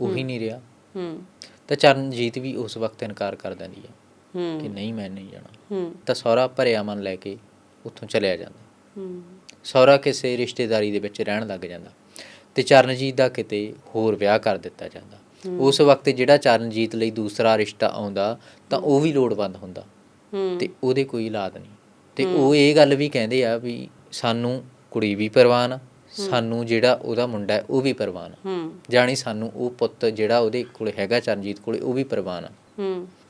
ਉਹੀ ਨਹੀਂ ਰਿਹਾ। ਹੂੰ। ਤਾਂ ਚਰਨਜੀਤ ਵੀ ਉਸ ਵਕਤ ਇਨਕਾਰ ਕਰ ਦਿੰਦੀ ਕਿ ਹੂੰ। ਨਹੀਂ ਮੈਂ ਨਹੀਂ ਜਾਣਾ। ਹੂੰ। ਤਾਂ ਸਹੁਰਾ ਭਰਿਆ ਮਨ ਲੈ ਕੇ ਉੱਥੋਂ ਚਲਿਆ ਜਾਂਦਾ। ਹੂੰ। ਸਹੁਰਾ ਕਿਸੇ ਰਿਸ਼ਤੇਦਾਰੀ ਦੇ ਵਿੱਚ ਰਹਿਣ ਲੱਗ ਜਾਂਦਾ ਤੇ ਚਰਨਜੀਤ ਦਾ ਕਿਤੇ ਹੋਰ ਵਿਆਹ ਕਰ ਦਿੱਤਾ ਜਾਂਦਾ। ਉਸ ਵਕਤ ਜਿਹੜਾ ਚਰਨਜੀਤ ਲਈ ਦੂਸਰਾ ਰਿਸ਼ਤਾ ਆਉਂਦਾ ਤਾਂ ਉਹ ਵੀ ਲੋੜਵੰਦ ਹੁੰਦਾ। ਹੂੰ ਤੇ ਉਹਦੇ ਕੋਈ ਔਲਾਦ ਨਹੀਂ। ਤੇ ਉਹ ਇਹ ਗੱਲ ਵੀ ਕਹਿੰਦੇ ਆ ਵੀ ਸਾਨੂੰ ਕੁੜੀ ਵੀ ਪਰਵਾਨ ਆ, ਸਾਨੂੰ ਜਿਹੜਾ ਉਹਦਾ ਮੁੰਡਾ ਹੈ ਉਹ ਵੀ ਪਰਵਾਨ। ਆ। ਜਾਣੀ ਸਾਨੂੰ ਉਹ ਪੁੱਤ ਜਿਹੜਾ ਉਹਦੇ ਕੋਲ ਹੈਗਾ ਚਰਨਜੀਤ ਕੋਲੇ ਉਹ ਵੀ ਪਰਵਾਨ ਆ।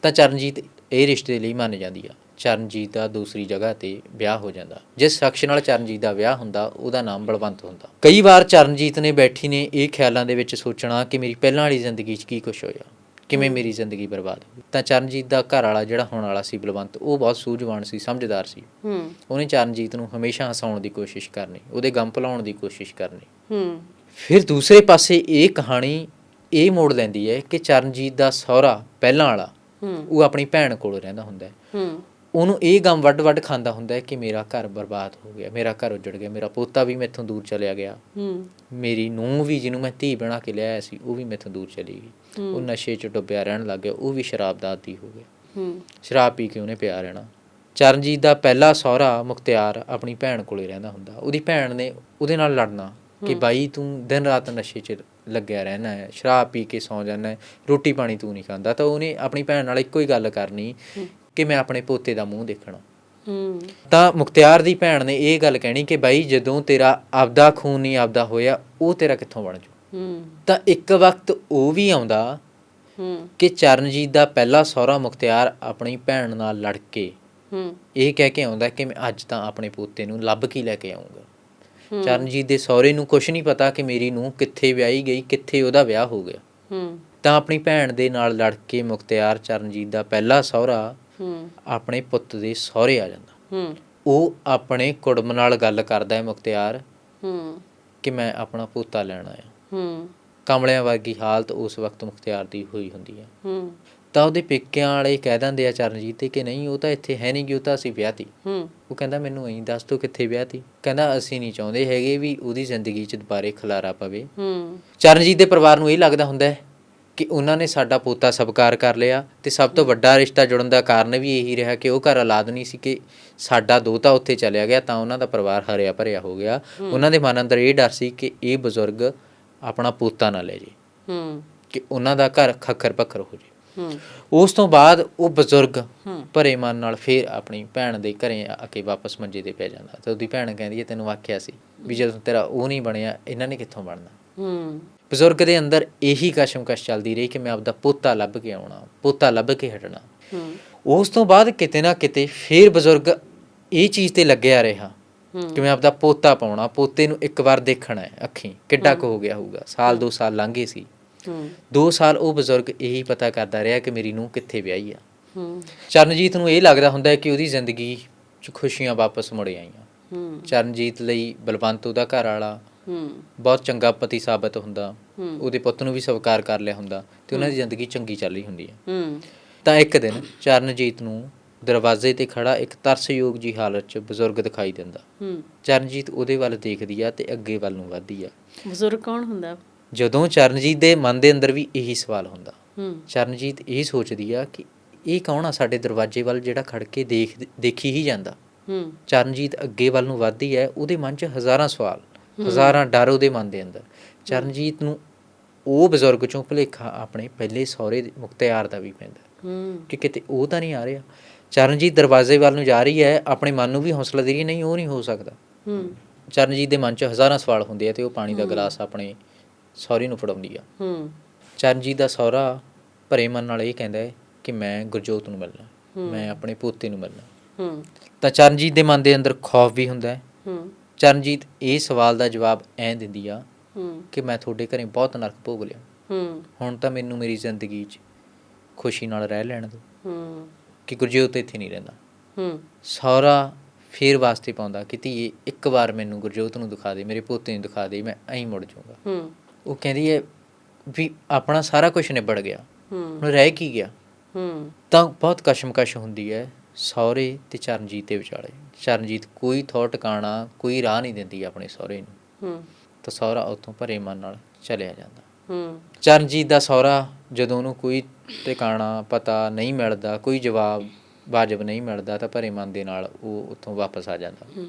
ਤਾਂ ਚਰਨਜੀਤ ਇਹ ਰਿਸ਼ਤੇ ਲਈ ਮੰਨ ਜਾਂਦੀ ਆ। ਚਰਨਜੀਤ ਦਾ ਦੂਸਰੀ ਜਗ੍ਹਾ ਤੇ ਵਿਆਹ ਹੋ ਜਾਂਦਾ। ਜਿਸ ਸ਼ਖਸ ਨਾਲ ਚਰਨਜੀਤ ਦਾ ਵਿਆਹ ਹੁੰਦਾ ਉਹਦਾ ਨਾਮ ਬਲਵੰਤ ਹੁੰਦਾ। ਕਈ ਵਾਰ ਚਰਨਜੀਤ ਨੇ ਬੈਠੀ ਨੇ ਇਹ ਖਿਆਲਾਂ ਦੇ ਵਿੱਚ ਸੋਚਣਾ ਕਿ ਮੇਰੀ ਪਹਿਲਾਂ ਵਾਲੀ ਜ਼ਿੰਦਗੀ 'ਚ ਕੀ ਕੁਝ ਹੋਇਆ। ਕਿਵੇਂ ਮੇਰੀ ਜ਼ਿੰਦਗੀ ਬਰਬਾਦ ਹੋ ਗਈ? ਤਾਂ ਚਰਨਜੀਤ ਦਾ ਘਰ ਵਾਲਾ ਜਿਹੜਾ ਹੋਣ ਵਾਲਾ ਸੀ ਬਲਵੰਤ ਉਹ ਬਹੁਤ ਸੂਝਵਾਨ ਸੀ ਸਮਝਦਾਰ ਸੀ। ਹੂੰ। ਉਹਨੇ ਚਰਨਜੀਤ ਨੂੰ ਹਮੇਸ਼ਾ ਹਸਾਉਣ ਦੀ ਕੋਸ਼ਿਸ਼ ਕਰਨੀ ਉਹਦੇ ਗਮ ਭੁਲਾਉਣ ਦੀ ਕੋਸ਼ਿਸ਼ ਕਰਨੀ। ਹੂੰ। ਫਿਰ ਦੂਸਰੇ ਪਾਸੇ ਇਹ ਕਹਾਣੀ ਇਹ ਮੋੜ ਲੈਂਦੀ ਹੈ ਕਿ ਚਰਨਜੀਤ ਦਾ ਸਹੁਰਾ ਪਹਿਲਾਂ ਵਾਲਾ ਹੂੰ। ਉਹ ਆਪਣੀ ਭੈਣ ਕੋਲ ਰਹਿੰਦਾ ਹੁੰਦਾ ਹੈ। ਹੂੰ। ਉਹਨੂੰ ਇਹ ਗਮ ਵੱਡ-ਵੱਡ ਖਾਂਦਾ ਹੁੰਦਾ ਹੈ ਕਿ ਮੇਰਾ ਘਰ ਬਰਬਾਦ ਹੋ ਗਿਆ ਮੇਰਾ ਘਰ ਉਜੜ ਗਿਆ ਮੇਰਾ ਪੋਤਾ ਵੀ ਮੈਥੋਂ ਦੂਰ ਚਲਿਆ ਗਿਆ। ਹੂੰ। ਮੇਰੀ ਨੂੰਹ ਵੀ ਜਿਹਨੂੰ ਮੈਂ ਧੀ ਬਣਾ ਕੇ ਲਿਆਇਆ ਸੀ ਉਹ ਵੀ ਮੈਥੋਂ ਦੂਰ ਚਲੀ ਗਈ। ਉਹ ਨਸ਼ੇ 'ਚ ਡੁੱਬਿਆ ਰਹਿਣ ਲੱਗ ਗਿਆ ਉਹ ਵੀ ਸ਼ਰਾਬ ਦਾ ਆਦੀ ਹੋ ਗਿਆ। ਹੂੰ। ਸ਼ਰਾਬ ਪੀ ਕੇ ਉਹਨੇ ਪਿਆ ਰਹਿਣਾ। ਚਰਨਜੀਤ ਦਾ ਪਹਿਲਾ ਸਹੁਰਾ ਮੁਖਤਿਆਰ ਆਪਣੀ ਭੈਣ ਕੋਲੇ ਰਹਿੰਦਾ ਹੁੰਦਾ। ਉਹਦੀ ਭੈਣ ਨੇ ਉਹਦੇ ਨਾਲ ਲੜਨਾ ਕਿ ਬਾਈ ਤੂੰ ਦਿਨ ਰਾਤ ਨਸ਼ੇ 'ਚ ਲੱਗਿਆ ਰਹਿਣਾ ਹੈ ਸ਼ਰਾਬ ਪੀ ਕੇ ਸੌਂ ਜਾਂਦਾ ਹੈ ਰੋਟੀ ਪਾਣੀ ਤੂੰ ਨਹੀਂ ਖਾਂਦਾ। ਤਾਂ ਉਹਨੇ ਆਪਣੀ ਭੈਣ ਨਾਲ ਇੱਕੋ ਹੀ ਗੱਲ ਕਰਨੀ ਕਿ ਮੈਂ ਆਪਣੇ ਪੋਤੇ ਦਾ ਮੂੰਹ ਦੇਖਣਾ। ਹੂੰ। ਤਾਂ ਮੁਖਤਿਆਰ ਦੀ ਭੈਣ ਨੇ ਇਹ ਗੱਲ ਕਹਿਣੀ ਕਿ ਬਾਈ ਜਦੋਂ ਤੇਰਾ ਆਪਦਾ ਖੂਨ ਨਹੀਂ ਆਪਦਾ ਹੋਇਆ ਉਹ ਤੇਰਾ ਕਿੱਥੋਂ ਬਣ ਜੂ? ਤਾਂ ਇੱਕ ਵਕਤ ਉਹ ਵੀ ਆਉਂਦਾ ਹੂੰ ਕਿ ਚਰਨਜੀਤ ਦਾ ਪਹਿਲਾ ਸਹੁਰਾ ਮੁਖਤਿਆਰ ਆਪਣੀ ਭੈਣ ਨਾਲ ਲੜ ਕੇ ਇਹ ਕਹਿ ਕੇ ਆਉਂਦਾ ਕਿ ਮੈਂ ਅੱਜ ਤਾਂ ਆਪਣੇ ਪੋਤੇ ਨੂੰ ਲੱਭ ਕੇ ਲੈ ਕੇ ਆਉਂਗਾ ਚਰਨਜੀਤ ਦੇ ਸਹੁਰੇ ਨੂੰ ਕੁਝ ਨਹੀਂ ਪਤਾ ਕਿ ਮੇਰੀ ਨੂੰ ਕਿੱਥੇ ਵਿਆਹੀ ਗਈ, ਕਿੱਥੇ ਉਹਦਾ ਵਿਆਹ ਹੋ ਗਿਆ। ਤਾਂ ਆਪਣੀ ਭੈਣ ਦੇ ਨਾਲ ਲੜ ਕੇ ਮੁਖਤਿਆਰ ਚਰਨਜੀਤ ਦਾ ਪਹਿਲਾ ਸਹੁਰਾ ਆਪਣੇ ਪੁੱਤ ਦੇ ਸਹੁਰੇ ਆ ਜਾਂਦਾ। ਉਹ ਆਪਣੇ ਕੁੜਮ ਨਾਲ ਗੱਲ ਕਰਦਾ ਹੈ ਮੁਖਤਿਆਰ ਹੂੰ ਕਿ ਮੈਂ ਆਪਣਾ ਪੋਤਾ ਲੈਣਾ ਆਇਆ। ਹੂੰ। ਕਮਲਿਆਂ ਵਰਗੀ ਹਾਲਤ ਉਸ ਵਕਤ ਮੁਖਤਿਆਰ ਦੀ ਹੋਈ ਹੁੰਦੀ ਹੈ। ਹੂੰ। ਤਾਂ ਉਹਦੇ ਪੇਕਿਆਂ ਵਾਲੇ ਕਹਿ ਦਿੰਦੇ ਆ ਚਰਨਜੀਤ ਤੇ ਕਿ ਨਹੀਂ ਉਹ ਤਾਂ ਇੱਥੇ ਹੈ ਨਹੀਂ ਕਿ ਉਹ ਤਾਂ ਅਸੀਂ ਵਿਆਹਤੀ ਹੂੰ। ਉਹ ਕਹਿੰਦਾ ਮੈਨੂੰ ਐਂ ਦੱਸ ਤੂੰ ਕਿੱਥੇ ਵਿਆਹਤੀ ਕਹਿੰਦਾ ਅਸੀਂ ਨਹੀਂ ਚਾਹੁੰਦੇ ਹੈਗੇ ਵੀ ਉਹਦੀ ਜ਼ਿੰਦਗੀ 'ਚ ਦੁਬਾਰੇ ਖਲਾਰਾ ਪਵੇ। ਹੂੰ। ਚਰਨਜੀਤ ਦੇ ਪਰਿਵਾਰ ਨੂੰ ਇਹ ਲੱਗਦਾ ਹੁੰਦਾ ਹੈ ਕਿ ਉਹਨਾਂ ਨੇ ਸਾਡਾ ਪੋਤਾ ਸਵਕਾਰ ਕਰ ਲਿਆ ਤੇ ਸਭ ਤੋਂ ਵੱਡਾ ਰਿਸ਼ਤਾ ਜੁੜਨ ਦਾ ਕਾਰਨ ਵੀ ਇਹੀ ਰਿਹਾ ਕਿ ਉਹ ਘਰ ਔਲਾਦ ਨਹੀਂ ਸੀ ਕਿ ਸਾਡਾ ਦੋਤਾ ਉੱਥੇ ਚਲਿਆ ਗਿਆ ਤਾਂ ਉਹਨਾਂ ਦਾ ਪਰਿਵਾਰ ਹਰਿਆ ਭਰਿਆ ਹੋ ਗਿਆ। ਉਹਨਾਂ ਦੇ ਮਨ ਅੰਦਰ ਇਹ ਡਰ ਸੀ ਕਿ ਇਹ ਬਜ਼ੁਰਗ ਆਪਣਾ ਪੋਤਾ ਨਾ ਲੈ ਜੇ। ਹੂੰ। ਕਿ ਉਹਨਾਂ ਦਾ ਘਰ ਖੱਖਰ ਪੱਖਰ ਹੋ ਜੇ। ਹੂੰ। ਉਸ ਤੋਂ ਬਾਅਦ ਉਹ ਬਜ਼ੁਰਗ ਭਰੇ ਮਨ ਨਾਲ ਫੇਰ ਆਪਣੀ ਭੈਣ ਦੇ ਘਰੇ ਆ ਕੇ ਵਾਪਸ ਮੰਜੇ ਤੇ ਪੈ ਜਾਂਦਾ। ਤੇ ਉਹਦੀ ਭੈਣ ਕਹਿੰਦੀ ਹੈ ਤੈਨੂੰ ਆਖਿਆ ਸੀ ਵੀ ਜਦੋਂ ਤੇਰਾ ਉਹ ਨਹੀਂ ਬਣਿਆ ਇਹਨਾਂ ਨੇ ਕਿੱਥੋਂ ਬਣਨਾ? ਹੂੰ। ਬਜ਼ੁਰਗ ਦੇ ਅੰਦਰ ਇਹੀ ਕਸ਼ਮਕਸ਼ ਚੱਲਦੀ ਰਹੀ ਕਿ ਮੈਂ ਆਪਦਾ ਪੋਤਾ ਲੱਭ ਕੇ ਆਉਣਾ ਪੋਤਾ ਲੱਭ ਕੇ ਹਟਣਾ। ਹੂੰ। ਉਸ ਤੋਂ ਬਾਅਦ ਕਿਤੇ ਨਾ ਕਿਤੇ ਫੇਰ ਬਜ਼ੁਰਗ ਇਹ ਚੀਜ਼ ਤੇ ਲੱਗਿਆ ਰਿਹਾ ਹੂੰ ਕਿ ਮੈਂ ਆਪਦਾ ਪੋਤਾ ਪਾਉਣਾ ਪੋਤੇ ਨੂੰ ਇੱਕ ਵਾਰ ਦੇਖਣਾ ਹੈ ਅੱਖੀਂ ਕਿੱਡਾ ਕੁ ਹੋ ਗਿਆ ਹੋਊਗਾ ਸਾਲ ਦੋ ਸਾਲ ਲੰਘੇ ਸੀ। ਹੂੰ। ਦੋ ਸਾਲ ਉਹ ਬਜ਼ੁਰਗ ਇਹੀ ਪਤਾ ਕਰਦਾ ਰਿਹਾ ਕਿ ਮੇਰੀ ਨੂੰ ਕਿੱਥੇ ਵਿਆਹੀ ਆ। ਹੂੰ। ਚਰਨਜੀਤ ਨੂੰ ਇਹ ਲੱਗਦਾ ਹੁੰਦਾ ਹੈ ਕਿ ਉਹਦੀ ਜ਼ਿੰਦਗੀ 'ਚ ਖੁਸ਼ੀਆਂ ਵਾਪਸ ਮੁੜ ਆਈਆਂ। ਹੂੰ। ਚਰਨਜੀਤ ਲਈ ਬਲਵੰਤ ਉਹਦਾ ਘਰ ਵਾਲਾ ਹੂੰ। ਬਹੁਤ ਚੰਗਾ ਪਤੀ ਸਾਬਤ ਹੁੰਦਾ। ਉਹਦੇ ਪੁੱਤ ਨੂੰ ਵੀ ਸਵੀਕਾਰ ਕਰ ਲਿਆ ਹੁੰਦਾ ਤੇ ਉਹਨਾਂ ਦੀ ਜ਼ਿੰਦਗੀ ਚੰਗੀ ਚੱਲ ਰਹੀ ਹੁੰਦੀ ਹੈ। ਹੂੰ। ਤਾਂ ਇੱਕ ਦਿਨ ਚਰਨਜੀਤ ਨੂੰ ਦਰਵਾਜ਼ੇ ਤੇ ਖੜਾ ਇੱਕ ਤਰਸਯੋਗ ਜੀ ਹਾਲਤ 'ਚ ਬਜ਼ੁਰਗ ਦਿਖਾਈ ਦਿੰਦਾ। ਹੂੰ। ਚਰਨਜੀਤ ਉਹਦੇ ਵੱਲ ਦੇਖਦੀ ਆ ਤੇ ਅੱਗੇ ਵੱਲ ਨੂੰ ਵਧਦੀ ਆ। ਬਜ਼ੁਰਗ ਕੌਣ ਹੁੰਦਾ? ਜਦੋਂ ਚਰਨਜੀਤ ਦੇ ਮਨ ਦੇ ਅੰਦਰ ਵੀ ਇਹੀ ਸਵਾਲ ਹੁੰਦਾ। ਹੂੰ। ਚਰਨਜੀਤ ਇਹ ਸੋਚਦੀ ਆ ਕਿ ਇਹ ਕੌਣ ਆ ਸਾਡੇ ਦਰਵਾਜ਼ੇ ਵੱਲ ਜਿਹੜਾ ਖੜ ਕੇ ਦੇਖ ਦੇਖੀ ਹੀ ਜਾਂਦਾ। ਹੂੰ। ਚਰਨਜੀਤ ਅੱਗੇ ਵੱਲ ਨੂੰ ਵੱਧਦੀ ਹੈ ਉਹਦੇ ਮਨ 'ਚ ਹਜ਼ਾਰਾਂ ਸਵਾਲ ਹਜ਼ਾਰਾਂ ਡਰ ਉਹਦੇ ਮਨ ਦੇ ਅੰਦਰ। ਚਰਨਜੀਤ ਨੂੰ ਉਹ ਬਜ਼ੁਰਗ ਚੋਂ ਭੁਲੇਖਾ ਆਪਣੇ ਪਹਿਲੇ ਸਹੁਰੇ ਮੁਖਤਿਆਰ ਦਾ ਵੀ ਪੈਂਦਾ। ਕਿ ਕਿਤੇ ਉਹ ਤਾਂ ਨਹੀਂ ਆ ਰਿਹਾ। ਚਰਨਜੀਤ ਦਰਵਾਜ਼ੇ ਵੱਲ ਨੂੰ ਜਾ ਰਹੀ ਹੈ ਆਪਣੇ ਮਨ ਨੂੰ ਵੀ ਹੌਸਲਾ ਦੇ ਰਹੀ ਹੈ ਨਹੀਂ ਉਹ ਨਹੀਂ ਹੋ ਸਕਦਾ। ਹੂੰ। ਚਰਨਜੀਤ ਦੇ ਮਨ 'ਚ ਹਜ਼ਾਰਾਂ ਸਵਾਲ ਹੁੰਦੇ ਆ ਤੇ ਉਹ ਪਾਣੀ ਦਾ ਗਲਾਸ ਆਪਣੇ ਸਹੁਰੇ ਨੂੰ ਫੜਾਉਂਦੀ ਆ। ਹੂੰ। ਚਰਨਜੀਤ ਦਾ ਸਹੁਰਾ ਭਰੇ ਮਨ ਨਾਲ ਇਹ ਕਹਿੰਦਾ ਹੈ ਕਿ ਮੈਂ ਗੁਰਜੋਤ ਨੂੰ ਮਿਲਣਾ ਮੈਂ ਆਪਣੇ ਪੋਤੇ ਨੂੰ ਮਿਲਣਾ। ਹੂੰ। ਤਾਂ ਚਰਨਜੀਤ ਦੇ ਮਨ ਦੇ ਅੰਦਰ ਖੌਫ ਵੀ ਹੁੰਦਾ ਹੈ। ਹੂੰ। ਚਰਨਜੀਤ ਇਹ ਸਵਾਲ ਦਾ ਜਵਾਬ ਐਂ ਦਿੰਦੀ ਆ ਹੂੰ। ਕਿ ਮੈਂ ਤੁਹਾਡੇ ਘਰੇ ਬਹੁਤ ਨਰਕ ਭੋਗ ਲਿਆ। ਹੂੰ। ਹੁਣ ਤਾਂ ਮੈਨੂੰ ਮੇਰੀ ਜ਼ਿੰਦਗੀ 'ਚ ਖੁਸ਼ੀ ਨਾਲ ਰਹਿ ਲੈਣ ਦਿਓ। ਹੂੰ। ਕਿ ਗੁਰਜੋਤ ਇੱਥੇ ਨਹੀਂ ਰਹਿੰਦਾ। ਹੂੰ। ਸਹੁਰਾ ਫੇਰ ਵਾਸਤੇ ਪਾਉਂਦਾ ਕਿ ਧੀਏ ਇੱਕ ਵਾਰ ਮੈਨੂੰ ਗੁਰਜੋਤ ਨੂੰ ਦਿਖਾ ਦੇ ਮੇਰੇ ਪੋਤੇ ਨੂੰ ਦਿਖਾ ਦੇ ਮੈਂ ਐਂ ਮੁੜ ਜਾਊਂਗਾ। ਹੂੰ। ਉਹ ਕਹਿੰਦੀ ਹੈ ਵੀ ਆਪਣਾ ਸਾਰਾ ਕੁਝ ਨਿਬੜ ਗਿਆ। ਹੂੰ। ਹੁਣ ਰਹਿ ਕੀ ਗਿਆ? ਹੂੰ। ਤਾਂ ਬਹੁਤ ਕਸ਼ਮਕਸ਼ ਹੁੰਦੀ ਹੈ ਸਹੁਰੇ ਤੇ ਚਰਨਜੀਤ ਦੇ ਵਿਚਾਲੇ। ਚਰਨਜੀਤ ਕੋਈ ਥੋ ਟਿਕਾਣਾ ਕੋਈ ਰਾਹ ਨਹੀਂ ਦਿੰਦੀ ਆਪਣੇ ਸਹੁਰੇ ਨੂੰ। ਹੂੰ। ਤਾਂ ਸਹੁਰਾ ਉੱਥੋਂ ਭਰੇ ਮਨ ਨਾਲ ਚਲਿਆ ਜਾਂਦਾ। ਹੂੰ ਚਰਨਜੀਤ ਦਾ ਸਹੁਰਾ ਜਦੋਂ ਉਹਨੂੰ ਕੋਈ ਟਿਕਾਣਾ ਪਤਾ ਨਹੀਂ ਮਿਲਦਾ ਕੋਈ ਜਵਾਬ ਵਾਜਬ ਨਹੀਂ ਮਿਲਦਾ ਤਾਂ ਭਰੇ ਮਨ ਦੇ ਨਾਲ ਉਹ ਉੱਥੋਂ ਵਾਪਸ ਆ ਜਾਂਦਾ।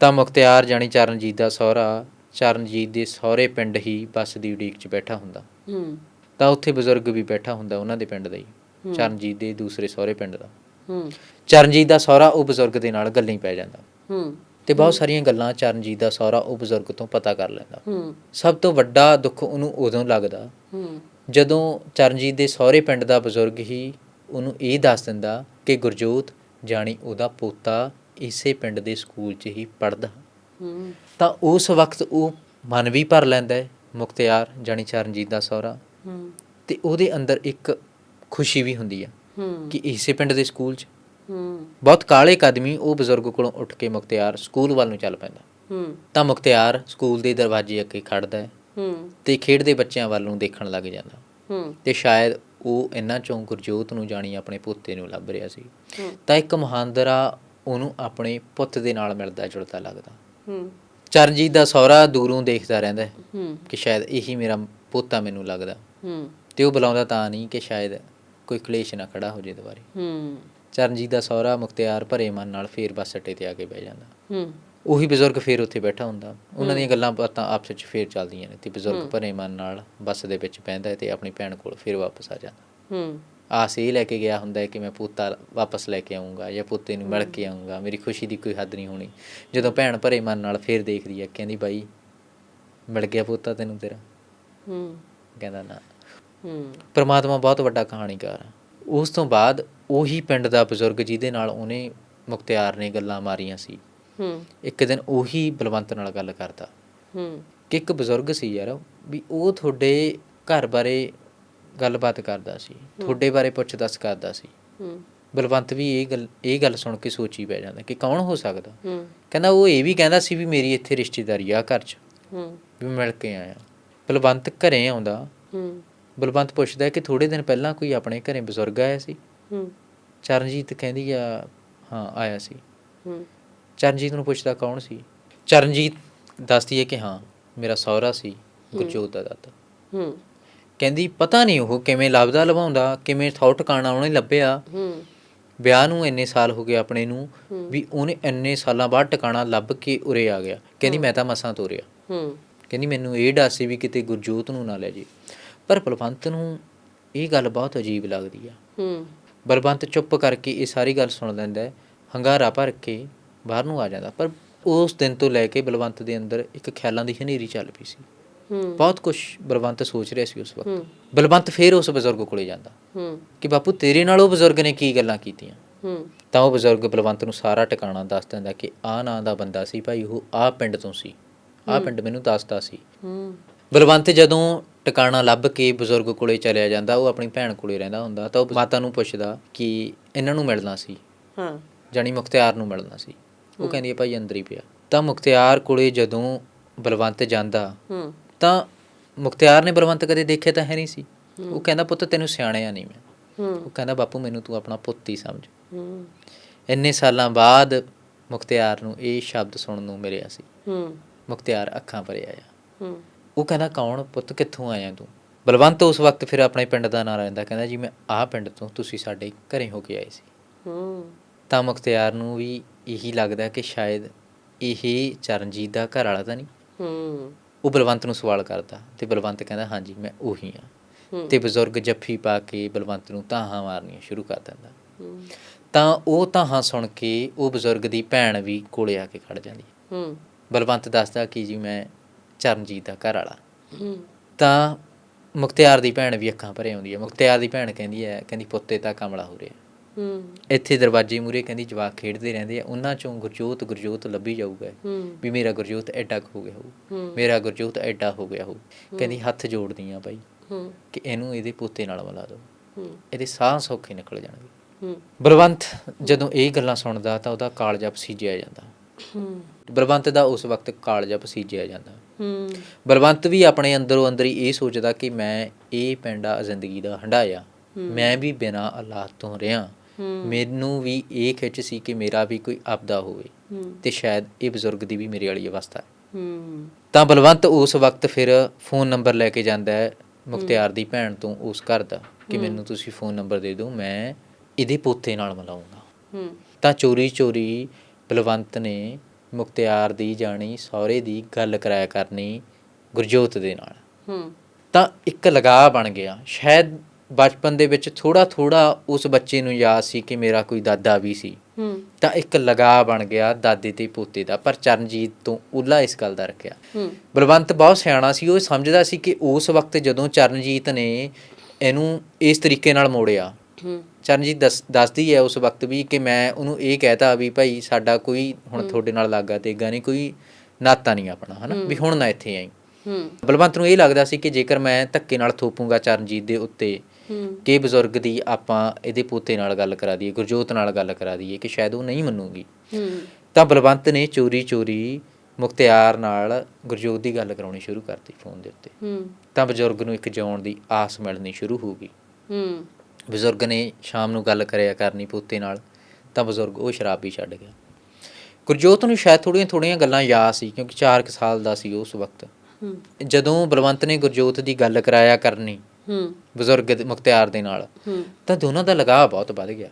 ਤਾਂ ਮੁਖਤਿਆਰ ਜਾਣੀ ਚਰਨਜੀਤ ਦਾ ਸਹੁਰਾ ਚਰਨਜੀਤ ਦੇ ਸਹੁਰੇ ਪਿੰਡ ਹੀ ਬੱਸ ਦੀ ਉਡੀਕ 'ਚ ਬੈਠਾ ਹੁੰਦਾ। ਹੂੰ। ਤਾਂ ਉੱਥੇ ਬਜ਼ੁਰਗ ਵੀ ਬੈਠਾ ਹੁੰਦਾ ਉਹਨਾਂ ਦੇ ਪਿੰਡ ਦਾ ਹੀ। ਚਰਨਜੀਤ ਦੇ ਦੂਸਰੇ ਸਹੁਰੇ ਪਿੰਡ ਦਾ। ਹੂੰ। ਚਰਨਜੀਤ ਦਾ ਸਹੁਰਾ ਉਹ ਬਜ਼ੁਰਗ ਦੇ ਨਾਲ ਗੱਲਾਂ ਹੀ ਪੈ ਜਾਂਦਾ। ਹੂੰ। ਤੇ ਬਹੁਤ ਸਾਰੀਆਂ ਗੱਲਾਂ ਚਰਨਜੀਤ ਦਾ ਸਹੁਰਾ ਉਹ ਬਜ਼ੁਰਗ ਤੋਂ ਪਤਾ ਕਰ ਲੈਂਦਾ। ਹੂੰ। ਸਭ ਤੋਂ ਵੱਡਾ ਦੁੱਖ ਉਹਨੂੰ ਉਦੋਂ ਲੱਗਦਾ ਹੂੰ। ਜਦੋਂ ਚਰਨਜੀਤ ਦੇ ਸਹੁਰੇ ਪਿੰਡ ਦਾ ਬਜ਼ੁਰਗ ਹੀ ਉਹਨੂੰ ਇਹ ਦੱਸ ਦਿੰਦਾ ਕਿ ਗੁਰਜੋਤ ਜਾਣੀ ਉਹਦਾ ਪੋਤਾ ਇਸੇ ਪਿੰਡ ਦੇ ਸਕੂਲ 'ਚ ਹੀ ਪੜਦਾ ਹੂੰ। ਤਾਂ ਉਸ ਵਕਤ ਉਹ ਮਨ ਵੀ ਭਰ ਲੈਂਦਾ ਹੈ ਮੁਖਤਿਆਰ ਜਾਣੀ ਚਰਨਜੀਤ ਦਾ ਸਹੁਰਾ। ਹੂੰ। ਤੇ ਉਹਦੇ ਅੰਦਰ ਇੱਕ ਖੁਸ਼ੀ ਵੀ ਹੁੰਦੀ ਆ ਹੂੰ। ਕਿ ਇਸੇ ਪਿੰਡ ਦੇ ਸਕੂਲ 'ਚ ਹੂੰ। ਬਹੁਤ ਕਾਲੇ ਕਦਮੀ ਉਹ ਬਜ਼ੁਰਗ ਕੋਲੋਂ ਉੱਠ ਕੇ ਮੁਖਤਿਆਰ ਸਕੂਲ ਵੱਲ ਨੂੰ ਚੱਲ ਪੈਂਦਾ। ਹੂੰ। ਤਾਂ ਮੁਖਤਿਆਰ ਸਕੂਲ ਦੇ ਦਰਵਾਜ਼ੇ ਅੱਗੇ ਖੜਦਾ ਹੈ ਹੂੰ। ਤੇ ਖੇਡਦੇ ਬੱਚਿਆਂ ਵੱਲ ਨੂੰ ਦੇਖਣ ਲੱਗ ਜਾਂਦਾ। ਹੂੰ। ਤੇ ਸ਼ਾਇਦ ਉਹ ਇਹਨਾਂ ਚੋਂ ਗੁਰਜੋਤ ਨੂੰ ਜਾਣੀ ਆਪਣੇ ਪੁੱਤੇ ਨੂੰ ਲੱਭ ਰਿਹਾ ਸੀ ਤਾਂ ਇੱਕ ਮਹਾਂਦਰਾ ਉਹਨੂੰ ਆਪਣੇ ਪੁੱਤ ਦੇ ਨਾਲ ਮਿਲਦਾ ਜੁਲਦਾ ਲੱਗਦਾ। ਹੂੰ। ਚਰਨਜੀਤ ਦਾ ਸਹੁਰਾ ਦੂਰੋਂ ਦੇਖਦਾ ਰਹਿੰਦਾ ਹੈ ਹੂੰ। ਕਿ ਸ਼ਾਇਦ ਇਹੀ ਮੇਰਾ ਪੋਤਾ ਮੈਨੂੰ ਲੱਗਦਾ। ਹੂੰ। ਤੇ ਉਹ ਬੁਲਾਉਂਦਾ ਤਾਂ ਨਹੀਂ ਕਿ ਸ਼ਾਇਦ ਕੋਈ ਕਲੇਸ਼ ਨਾ ਖੜਾ ਹੋ ਜੇ ਦੁਬਾਰੇ। ਹੂੰ। ਚਰਨਜੀਤ ਦਾ ਸਹੁਰਾ ਮੁਖਤਿਆਰ ਭਰੇ ਮਨ ਨਾਲ ਫੇਰ ਬੱਸ ਅੱਡੇ ਤੇ ਆ ਕੇ ਬਹਿ ਜਾਂਦਾ। ਹੂੰ। ਉਹੀ ਬਜ਼ੁਰਗ ਫੇਰ ਉੱਥੇ ਬੈਠਾ ਹੁੰਦਾ। ਉਹਨਾਂ ਦੀਆਂ ਗੱਲਾਂ ਬਾਤਾਂ ਆਪਸ ਵਿੱਚ ਫੇਰ ਚੱਲਦੀਆਂ ਨੇ ਤੇ ਬਜ਼ੁਰਗ ਭਰੇ ਮਨ ਨਾਲ ਬੱਸ ਦੇ ਵਿੱਚ ਬਹਿੰਦਾ ਹੈ ਤੇ ਆਪਣੀ ਭੈਣ ਕੋਲ ਫੇਰ ਵਾਪਸ ਆ ਜਾਂਦਾ। ਹੂੰ। ਆਸ ਇਹ ਲੈ ਕੇ ਗਿਆ ਹੁੰਦਾ ਕਿ ਮੈਂ ਪੋਤਾ ਵਾਪਸ ਲੈ ਕੇ ਆਉਂਗਾ ਜਾਂ ਪੋਤੇ ਨੂੰ ਮਿਲ ਕੇ ਆਉਂਗਾ ਮੇਰੀ ਖੁਸ਼ੀ ਦੀ ਕੋਈ ਹੱਦ ਨਹੀਂ ਹੋਣੀ। ਜਦੋਂ ਭੈਣ ਭਰੇ ਮਨ ਨਾਲ ਫੇਰ ਦੇਖਦੀ ਹੈ ਕਹਿੰਦੀ ਬਾਈ ਮਿਲ ਗਿਆ ਪੋਤਾ ਤੈਨੂੰ ਤੇਰਾ? ਹੂੰ। ਕਹਿੰਦਾ ਨਾ। ਹੂੰ। ਪਰਮਾਤਮਾ ਬਹੁਤ ਵੱਡਾ ਕਹਾਣੀਕਾਰ ਆ ਉਸ ਤੋਂ ਬਾਅਦ ਉਹੀ ਪਿੰਡ ਦਾ ਬਜ਼ੁਰਗ ਜਿਹਦੇ ਨਾਲ ਉਹਨੇ ਮੁਖਤਿਆਰ ਨੇ ਗੱਲਾਂ ਮਾਰੀਆਂ ਸੀ। ਹੂੰ। ਇੱਕ ਦਿਨ ਉਹੀ ਬਲਵੰਤ ਨਾਲ ਗੱਲ ਕਰਦਾ। ਹੂੰ। ਕਿ ਇੱਕ ਬਜ਼ੁਰਗ ਸੀ ਯਾਰ ਵੀ ਉਹ ਤੁਹਾਡੇ ਘਰ ਬਾਰੇ ਗੱਲਬਾਤ ਕਰਦਾ ਸੀ। ਤੁਹਾਡੇ ਬਾਰੇ ਪੁੱਛ ਦੱਸ ਕਰਦਾ ਸੀ। ਹੂੰ। ਬਲਵੰਤ ਵੀ ਇਹ ਗੱਲ ਇਹ ਗੱਲ ਸੁਣ ਕੇ ਸੋਚੀ ਪੈ ਜਾਂਦਾ ਕਿ ਕੌਣ ਹੋ ਸਕਦਾ। ਹੂੰ। ਕਹਿੰਦਾ ਉਹ ਇਹ ਵੀ ਕਹਿੰਦਾ ਸੀ ਵੀ ਮੇਰੀ ਇੱਥੇ ਰਿਸ਼ਤੇਦਾਰੀ ਆ ਘਰ 'ਚ। ਹੂੰ। ਵੀ ਮਿਲ ਕੇ ਆਇਆ। ਬਲਵੰਤ ਘਰੇ ਆਉਂਦਾ। ਹੂੰ। ਬਲਵੰਤ ਪੁੱਛਦਾ ਕਿ ਥੋੜੇ ਦਿਨ ਪਹਿਲਾਂ ਕੋਈ ਆਪਣੇ ਘਰੇ ਬਜ਼ੁਰਗ ਆਇਆ ਸੀ? ਹੂੰ। ਚਰਨਜੀਤ ਕਹਿੰਦੀ ਆ ਹਾਂ ਆਇਆ ਸੀ। ਹੂੰ। ਚਰਨਜੀਤ ਨੂੰ ਪੁੱਛਦਾ ਕੌਣ ਸੀ? ਚਰਨਜੀਤ ਦੱਸਦੀ ਹੈ ਕਿ ਹਾਂ ਮੇਰਾ ਸਹੁਰਾ ਸੀ ਗੁਰਜੋਤ ਦਾ ਦਾਤਾ। ਹੂੰ। ਕਹਿੰਦੀ ਪਤਾ ਨਹੀਂ ਉਹ ਕਿਵੇਂ ਲੱਭਦਾ ਲਵਾਉਂਦਾ ਕਿਵੇਂ ਥੌ ਟਿਕਾਣਾ ਉਹਨੇ ਲੱਭਿਆ। ਹੂੰ। ਵਿਆਹ ਨੂੰ ਇੰਨੇ ਸਾਲ ਹੋ ਗਏ ਆਪਣੇ ਨੂੰ ਵੀ ਉਹਨੇ ਇੰਨੇ ਸਾਲਾਂ ਬਾਅਦ ਟਿਕਾਣਾ ਲੱਭ ਕੇ ਉਰੇ ਆ ਗਿਆ। ਕਹਿੰਦੀ ਮੈਂ ਤਾਂ ਮਸਾਂ ਤੋਰਿਆ। ਹੂੰ। ਕਹਿੰਦੀ ਮੈਨੂੰ ਇਹ ਡਰ ਸੀ ਵੀ ਕਿਤੇ ਗੁਰਜੋਤ ਨੂੰ ਨਾ ਲੈ ਜੇ ਪਰ ਬਲਵੰਤ ਨੂੰ ਇਹ ਗੱਲ ਬਹੁਤ ਅਜੀਬ ਲੱਗਦੀ ਆ। ਹੂੰ। ਬਲਵੰਤ ਚੁੱਪ ਕਰਕੇ ਇਹ ਸਾਰੀ ਗੱਲ ਸੁਣ ਲੈਂਦਾ ਹੈ ਹੰਗਾਰਾ ਭਰ ਕੇ ਬਾਹਰ ਨੂੰ ਆ ਜਾਂਦਾ। ਪਰ ਉਸ ਦਿਨ ਤੋਂ ਲੈ ਕੇ ਬਲਵੰਤ ਦੇ ਅੰਦਰ ਇੱਕ ਖਿਆਲਾਂ ਦੀ ਹਨੇਰੀ ਚੱਲ ਪਈ ਸੀ। ਹੂੰ। ਬਹੁਤ ਕੁਝ ਬਲਵੰਤ ਸੋਚ ਰਿਹਾ ਸੀ ਉਸ ਵਕਤ। ਬਲਵੰਤ ਫੇਰ ਉਸ ਬਜ਼ੁਰਗ ਕੋਲੇ ਜਾਂਦਾ। ਹੂੰ। ਕਿ ਬਾਪੂ ਤੇਰੇ ਨਾਲ ਉਹ ਬਜ਼ੁਰਗ ਨੇ ਕੀ ਗੱਲਾਂ ਕੀਤੀਆਂ? ਹੂੰ। ਤਾਂ ਉਹ ਬਜ਼ੁਰਗ ਬਲਵੰਤ ਨੂੰ ਸਾਰਾ ਟਿਕਾਣਾ ਦੱਸ ਦਿੰਦਾ ਕਿ ਆਹ ਨਾਂ ਦਾ ਬੰਦਾ ਸੀ ਭਾਈ ਉਹ ਆਹ ਪਿੰਡ ਤੋਂ ਸੀ। ਆਹ ਪਿੰਡ ਮੈਨੂੰ ਦੱਸਦਾ ਸੀ। ਹੂੰ। ਬਲਵੰਤ ਜਦੋਂ ਟਿਕਾਣਾ ਲੱਭ ਕੇ ਬਜ਼ੁਰਗ ਕੋਲੇ ਚਲਿਆ ਜਾਂਦਾ ਉਹ ਆਪਣੀ ਭੈਣ ਕੋਲੇ ਰਹਿੰਦਾ ਹੁੰਦਾ ਤਾਂ ਉਹ ਮਾਤਾ ਨੂੰ ਪੁੱਛਦਾ ਕਿ ਇਹਨਾਂ ਨੂੰ ਮਿਲਣਾ ਸੀ ਹਾਂ। ਜਾਣੀ ਮੁਖਤਿਆਰ ਨੂੰ ਮਿਲਣਾ ਸੀ। ਉਹ ਕਹਿੰਦੀ ਹੈ ਭਾਈ ਅੰਦਰ ਹੀ ਪਿਆ। ਤਾਂ ਮੁਖਤਿਆਰ ਕੋਲੇ ਜਦੋਂ ਬਲਵੰਤ ਜਾਂਦਾ ਹੂੰ। ਤਾਂ ਮੁਖਤਿਆਰ ਨੇ ਬਲਵੰਤ ਕਦੇ ਦੇਖਿਆ ਤਾਂ ਹੈ ਨਹੀਂ ਸੀ। ਉਹ ਕਹਿੰਦਾ ਪੁੱਤ ਤੈਨੂੰ ਸਿਆਣਿਆ ਨਹੀਂ ਮੈਂ। ਹੂੰ। ਉਹ ਕਹਿੰਦਾ ਬਾਪੂ ਮੈਨੂੰ ਤੂੰ ਆਪਣਾ ਪੁੱਤ ਹੀ ਸਮਝ। ਹੂੰ। ਇੰਨੇ ਸਾਲਾਂ ਬਾਅਦ ਮੁਖਤਿਆਰ ਨੂੰ ਇਹ ਸ਼ਬਦ ਸੁਣਨ ਨੂੰ ਮਿਲਿਆ ਸੀ। ਹੂੰ। ਮੁਖਤਿਆਰ ਅੱਖਾਂ ਭਰੇ ਆਇਆ। ਹੂੰ। ਉਹ ਕਹਿੰਦਾ ਕੌਣ ਪੁੱਤ? ਕਿੱਥੋਂ ਆਇਆ ਤੂੰ? ਬਲਵੰਤ ਉਸ ਵਕਤ ਫਿਰ ਆਪਣੇ ਪਿੰਡ ਦਾ ਨਾਂ ਲੈਂਦਾ ਕਹਿੰਦਾ ਜੀ ਮੈਂ ਆਹ ਪਿੰਡ ਤੋਂ ਤੁਸੀਂ ਸਾਡੇ ਘਰੇ ਹੋ ਕੇ ਆਏ ਸੀ। ਹੂੰ। ਤਾਂ ਮੁਖਤਿਆਰ ਨੂੰ ਵੀ ਇਹੀ ਲੱਗਦਾ ਕਿ ਸ਼ਾਇਦ ਇਹ ਚਰਨਜੀਤ ਦਾ ਘਰ ਵਾਲਾ ਤਾਂ ਨਹੀਂ। ਹੂੰ। ਉਹ ਬਲਵੰਤ ਨੂੰ ਸਵਾਲ ਕਰਦਾ ਤੇ ਬਲਵੰਤ ਕਹਿੰਦਾ ਹਾਂਜੀ ਮੈਂ ਉਹੀ ਹਾਂ। ਤੇ ਬਜ਼ੁਰਗ ਜੱਫੀ ਪਾ ਕੇ ਬਲਵੰਤ ਨੂੰ ਤਾਹਾਂ ਮਾਰਨੀਆਂ ਸ਼ੁਰੂ ਕਰ ਦਿੰਦਾ। ਤਾਂ ਉਹ ਤਾਹਾਂ ਸੁਣ ਕੇ ਉਹ ਬਜ਼ੁਰਗ ਦੀ ਭੈਣ ਵੀ ਕੋਲੇ ਆ ਕੇ ਖੜ ਜਾਂਦੀ। ਹੂੰ। ਬਲਵੰਤ ਦੱਸਦਾ ਕਿ ਜੀ ਮੈਂ ਚਰਨਜੀਤ ਦਾ ਘਰ ਵਾਲਾ। ਤਾਂ ਮੁਖਤਿਆਰ ਦੀ ਭੈਣ ਵੀ ਅੱਖਾਂ ਭਰੇ ਆਉਂਦੀ ਹੈ। ਮੁਖਤਿਆਰ ਦੀ ਭੈਣ ਕਹਿੰਦੀ ਹੈ ਕਹਿੰਦੀ ਪੁੱਤੇ ਤਾਂ ਕਮਲਾ ਹੋ ਰਿਹਾ ਹੂੰ। ਇੱਥੇ ਦਰਵਾਜ਼ੇ ਮੂਰੇ ਕਹਿੰਦੀ ਜਵਾਕ ਖੇਡਦੇ ਰਹਿੰਦੇ ਆ। ਉਹਨਾਂ ਚੋਂ ਗੁਰਜੋਤ ਗੁਰਜੋਤ ਲੱਭੀ ਜਾਊਗਾ। ਵੀ ਮੇਰਾ ਗੁਰਜੋਤ ਐਡਾ ਹੋ ਗਿਆ ਹੋਊ। ਹੂੰ। ਮੇਰਾ ਗੁਰਜੋਤ ਐਡਾ ਹੋ ਗਿਆ ਹੋਊ। ਕਹਿੰਦੀ ਹੱਥ ਜੋੜਦੀ ਆ ਬਾਈ। ਹੂੰ। ਕਿ ਇਹਨੂੰ ਇਹਦੇ ਪੋਤੇ ਨਾਲ ਮਿਲਾ ਦਿਓ ਹੂੰ। ਇਹਦੇ ਸਾਹ ਸੌਖੇ ਨਿਕਲ ਜਾਣਗੇ। ਹੂੰ। ਬਲਵੰਤ ਜਦੋਂ ਇਹ ਗੱਲਾਂ ਸੁਣਦਾ ਤਾਂ ਉਹਦਾ ਕਾਲਜਾ ਪਸੀਜਿਆ ਜਾਂਦਾ। ਹੂੰ। ਬਲਵੰਤ ਦਾ ਉਸ ਵਕਤ ਕਾਲਜਾ ਪਸੀਜਿਆ ਜਾਂਦਾ। ਹੂੰ ਬਲਵੰਤ ਵੀ ਆਪਣੇ ਅੰਦਰੋਂ ਅੰਦਰ ਹੀ ਇਹ ਸੋਚਦਾ ਕਿ ਮੈਂ ਇਹ ਪੈਂਡਾ ਜ਼ਿੰਦਗੀ ਦਾ ਹੰਡਾਇਆ ਮੈਂ ਵੀ ਬਿਨਾਂ ਔਲਾਦ ਤੋਂ ਰਿਹਾ। ਮੈਨੂੰ ਵੀ ਇਹ ਖਿੱਚ ਸੀ ਕਿ ਮੇਰਾ ਵੀ ਕੋਈ ਆਪਦਾ ਹੋਵੇ ਤੇ ਸ਼ਾਇਦ ਇਹ ਬਜ਼ੁਰਗ ਦੀ ਵੀ ਮੇਰੇ ਵਾਲੀ ਅਵਸਥਾ ਹੈ। ਤਾਂ ਬਲਵੰਤ ਉਸ ਵਕਤ ਫਿਰ ਫੋਨ ਨੰਬਰ ਲੈ ਕੇ ਜਾਂਦਾ ਹੈ ਮੁਖਤਿਆਰ ਦੀ ਭੈਣ ਤੋਂ ਉਸ ਘਰ ਦਾ ਕਿ ਮੈਨੂੰ ਤੁਸੀਂ ਫੋਨ ਨੰਬਰ ਦੇ ਦਿਓ, ਮੈਂ ਇਹਦੇ ਪੋਤੇ ਨਾਲ ਮਿਲਾਉਂਗਾ। ਤਾਂ ਚੋਰੀ ਚੋਰੀ ਬਲਵੰਤ ਨੇ ਮੁਖਤਿਆਰ ਦੀ ਜਾਣੀ ਸਹੁਰੇ ਦੀ ਗੱਲ ਕਰਾਇਆ ਕਰਨੀ ਗੁਰਜੋਤ ਦੇ ਨਾਲ। ਹੂੰ। ਤਾਂ ਇੱਕ ਲਗਾਅ ਬਣ ਗਿਆ। ਸ਼ਾਇਦ ਬਚਪਨ ਦੇ ਵਿੱਚ ਥੋੜਾ ਥੋੜਾ ਉਸ ਬੱਚੇ ਨੂੰ ਯਾਦ ਸੀ ਕਿ ਮੇਰਾ ਕੋਈ ਦਾਦਾ ਵੀ ਸੀ। ਹੂੰ। ਤਾਂ ਇੱਕ ਲਗਾਅ ਬਣ ਗਿਆ ਦਾਦੇ ਤੇ ਪੋਤੇ ਦਾ ਪਰ ਚਰਨਜੀਤ ਤੋਂ ਉਲਾ ਇਸ ਗੱਲ ਦਾ ਰੱਖਿਆ। ਹੂੰ। ਬਲਵੰਤ ਬਹੁਤ ਸਿਆਣਾ ਸੀ। ਉਹ ਸਮਝਦਾ ਸੀ ਕਿ ਉਸ ਵਕਤ ਜਦੋਂ ਚਰਨਜੀਤ ਨੇ ਇਹਨੂੰ ਇਸ ਤਰੀਕੇ ਨਾਲ ਮੋੜਿਆ ਹੂੰ। ਚਰਨਜੀਤ ਦੱਸ- ਦੱਸਦੀ ਹੈ ਉਸ ਵਕਤ ਵੀ ਕਿ ਮੈਂ ਉਹਨੂੰ ਇਹ ਕਹਿਤਾ ਵੀ ਭਾਈ ਸਾਡਾ ਕੋਈ ਹੁਣ ਤੁਹਾਡੇ ਨਾਲ ਲਾਗਾ ਤੇਗਾ ਨਹੀਂ ਕੋਈ ਨਾਤਾ ਨਹੀਂ ਆਪਣਾ ਹਨਾ? ਵੀ ਹੁਣ ਨਾ ਇੱਥੇ ਆਈ। ਹੂੰ। ਬਲਵੰਤ ਨੂੰ ਇਹ ਲੱਗਦਾ ਸੀ ਕਿ ਜੇਕਰ ਮੈਂ ਧੱਕੇ ਨਾਲ ਥੋਪੂੰਗਾ ਚਰਨਜੀਤ ਦੇ ਉੱਤੇ ਹੂੰ। ਕਿ ਬਜ਼ੁਰਗ ਦੀ ਆਪਾਂ ਇਹਦੇ ਪੋਤੇ ਨਾਲ ਗੱਲ ਕਰਾ ਦਈਏ ਗੁਰਜੋਤ ਨਾਲ ਗੱਲ ਕਰਾ ਦਈਏ ਕਿ ਸ਼ਾਇਦ ਉਹ ਨਹੀਂ ਮੰਨੂਗੀ। ਹੂੰ। ਤਾਂ ਬਲਵੰਤ ਨੇ ਚੋਰੀ ਚੋਰੀ ਮੁਖਤਿਆਰ ਨਾਲ ਗੁਰਜੋਤ ਦੀ ਗੱਲ ਕਰਾਉਣੀ ਸ਼ੁਰੂ ਕਰਤੀ ਫੋਨ ਦੇ ਉੱਤੇ। ਹੂੰ। ਤਾਂ ਬਜ਼ੁਰਗ ਨੂੰ ਇੱਕ ਜਿਉਣ ਦੀ ਆਸ ਮਿਲਣੀ ਸ਼ੁਰੂ ਹੋ ਗਈ। ਹੂੰ। ਬਜ਼ੁਰਗ ਨੇ ਸ਼ਾਮ ਨੂੰ ਗੱਲ ਕਰਿਆ ਕਰਨੀ ਪੋਤੇ ਨਾਲ ਤਾਂ ਬਜ਼ੁਰਗ ਉਹ ਸ਼ਰਾਬ ਵੀ ਛੱਡ ਗਿਆ। ਗੁਰਜੋਤ ਨੂੰ ਸ਼ਾਇਦ ਥੋੜੀਆਂ ਥੋੜੀਆਂ ਗੱਲਾਂ ਯਾਦ ਸੀ ਕਿਉਂਕਿ 4 ਸਾਲ ਦਾ ਸੀ ਉਸ ਵਕਤ। ਜਦੋਂ ਬਲਵੰਤ ਨੇ ਗੁਰਜੋਤ ਦੀ ਗੱਲ ਕਰਾਇਆ ਕਰਨੀ ਹੂੰ। ਬਜ਼ੁਰਗ ਦੇ- ਮੁਖਤਿਆਰ ਦੇ ਨਾਲ ਤਾਂ ਦੋਨਾਂ ਦਾ ਲਗਾਅ ਬਹੁਤ ਵੱਧ ਗਿਆ।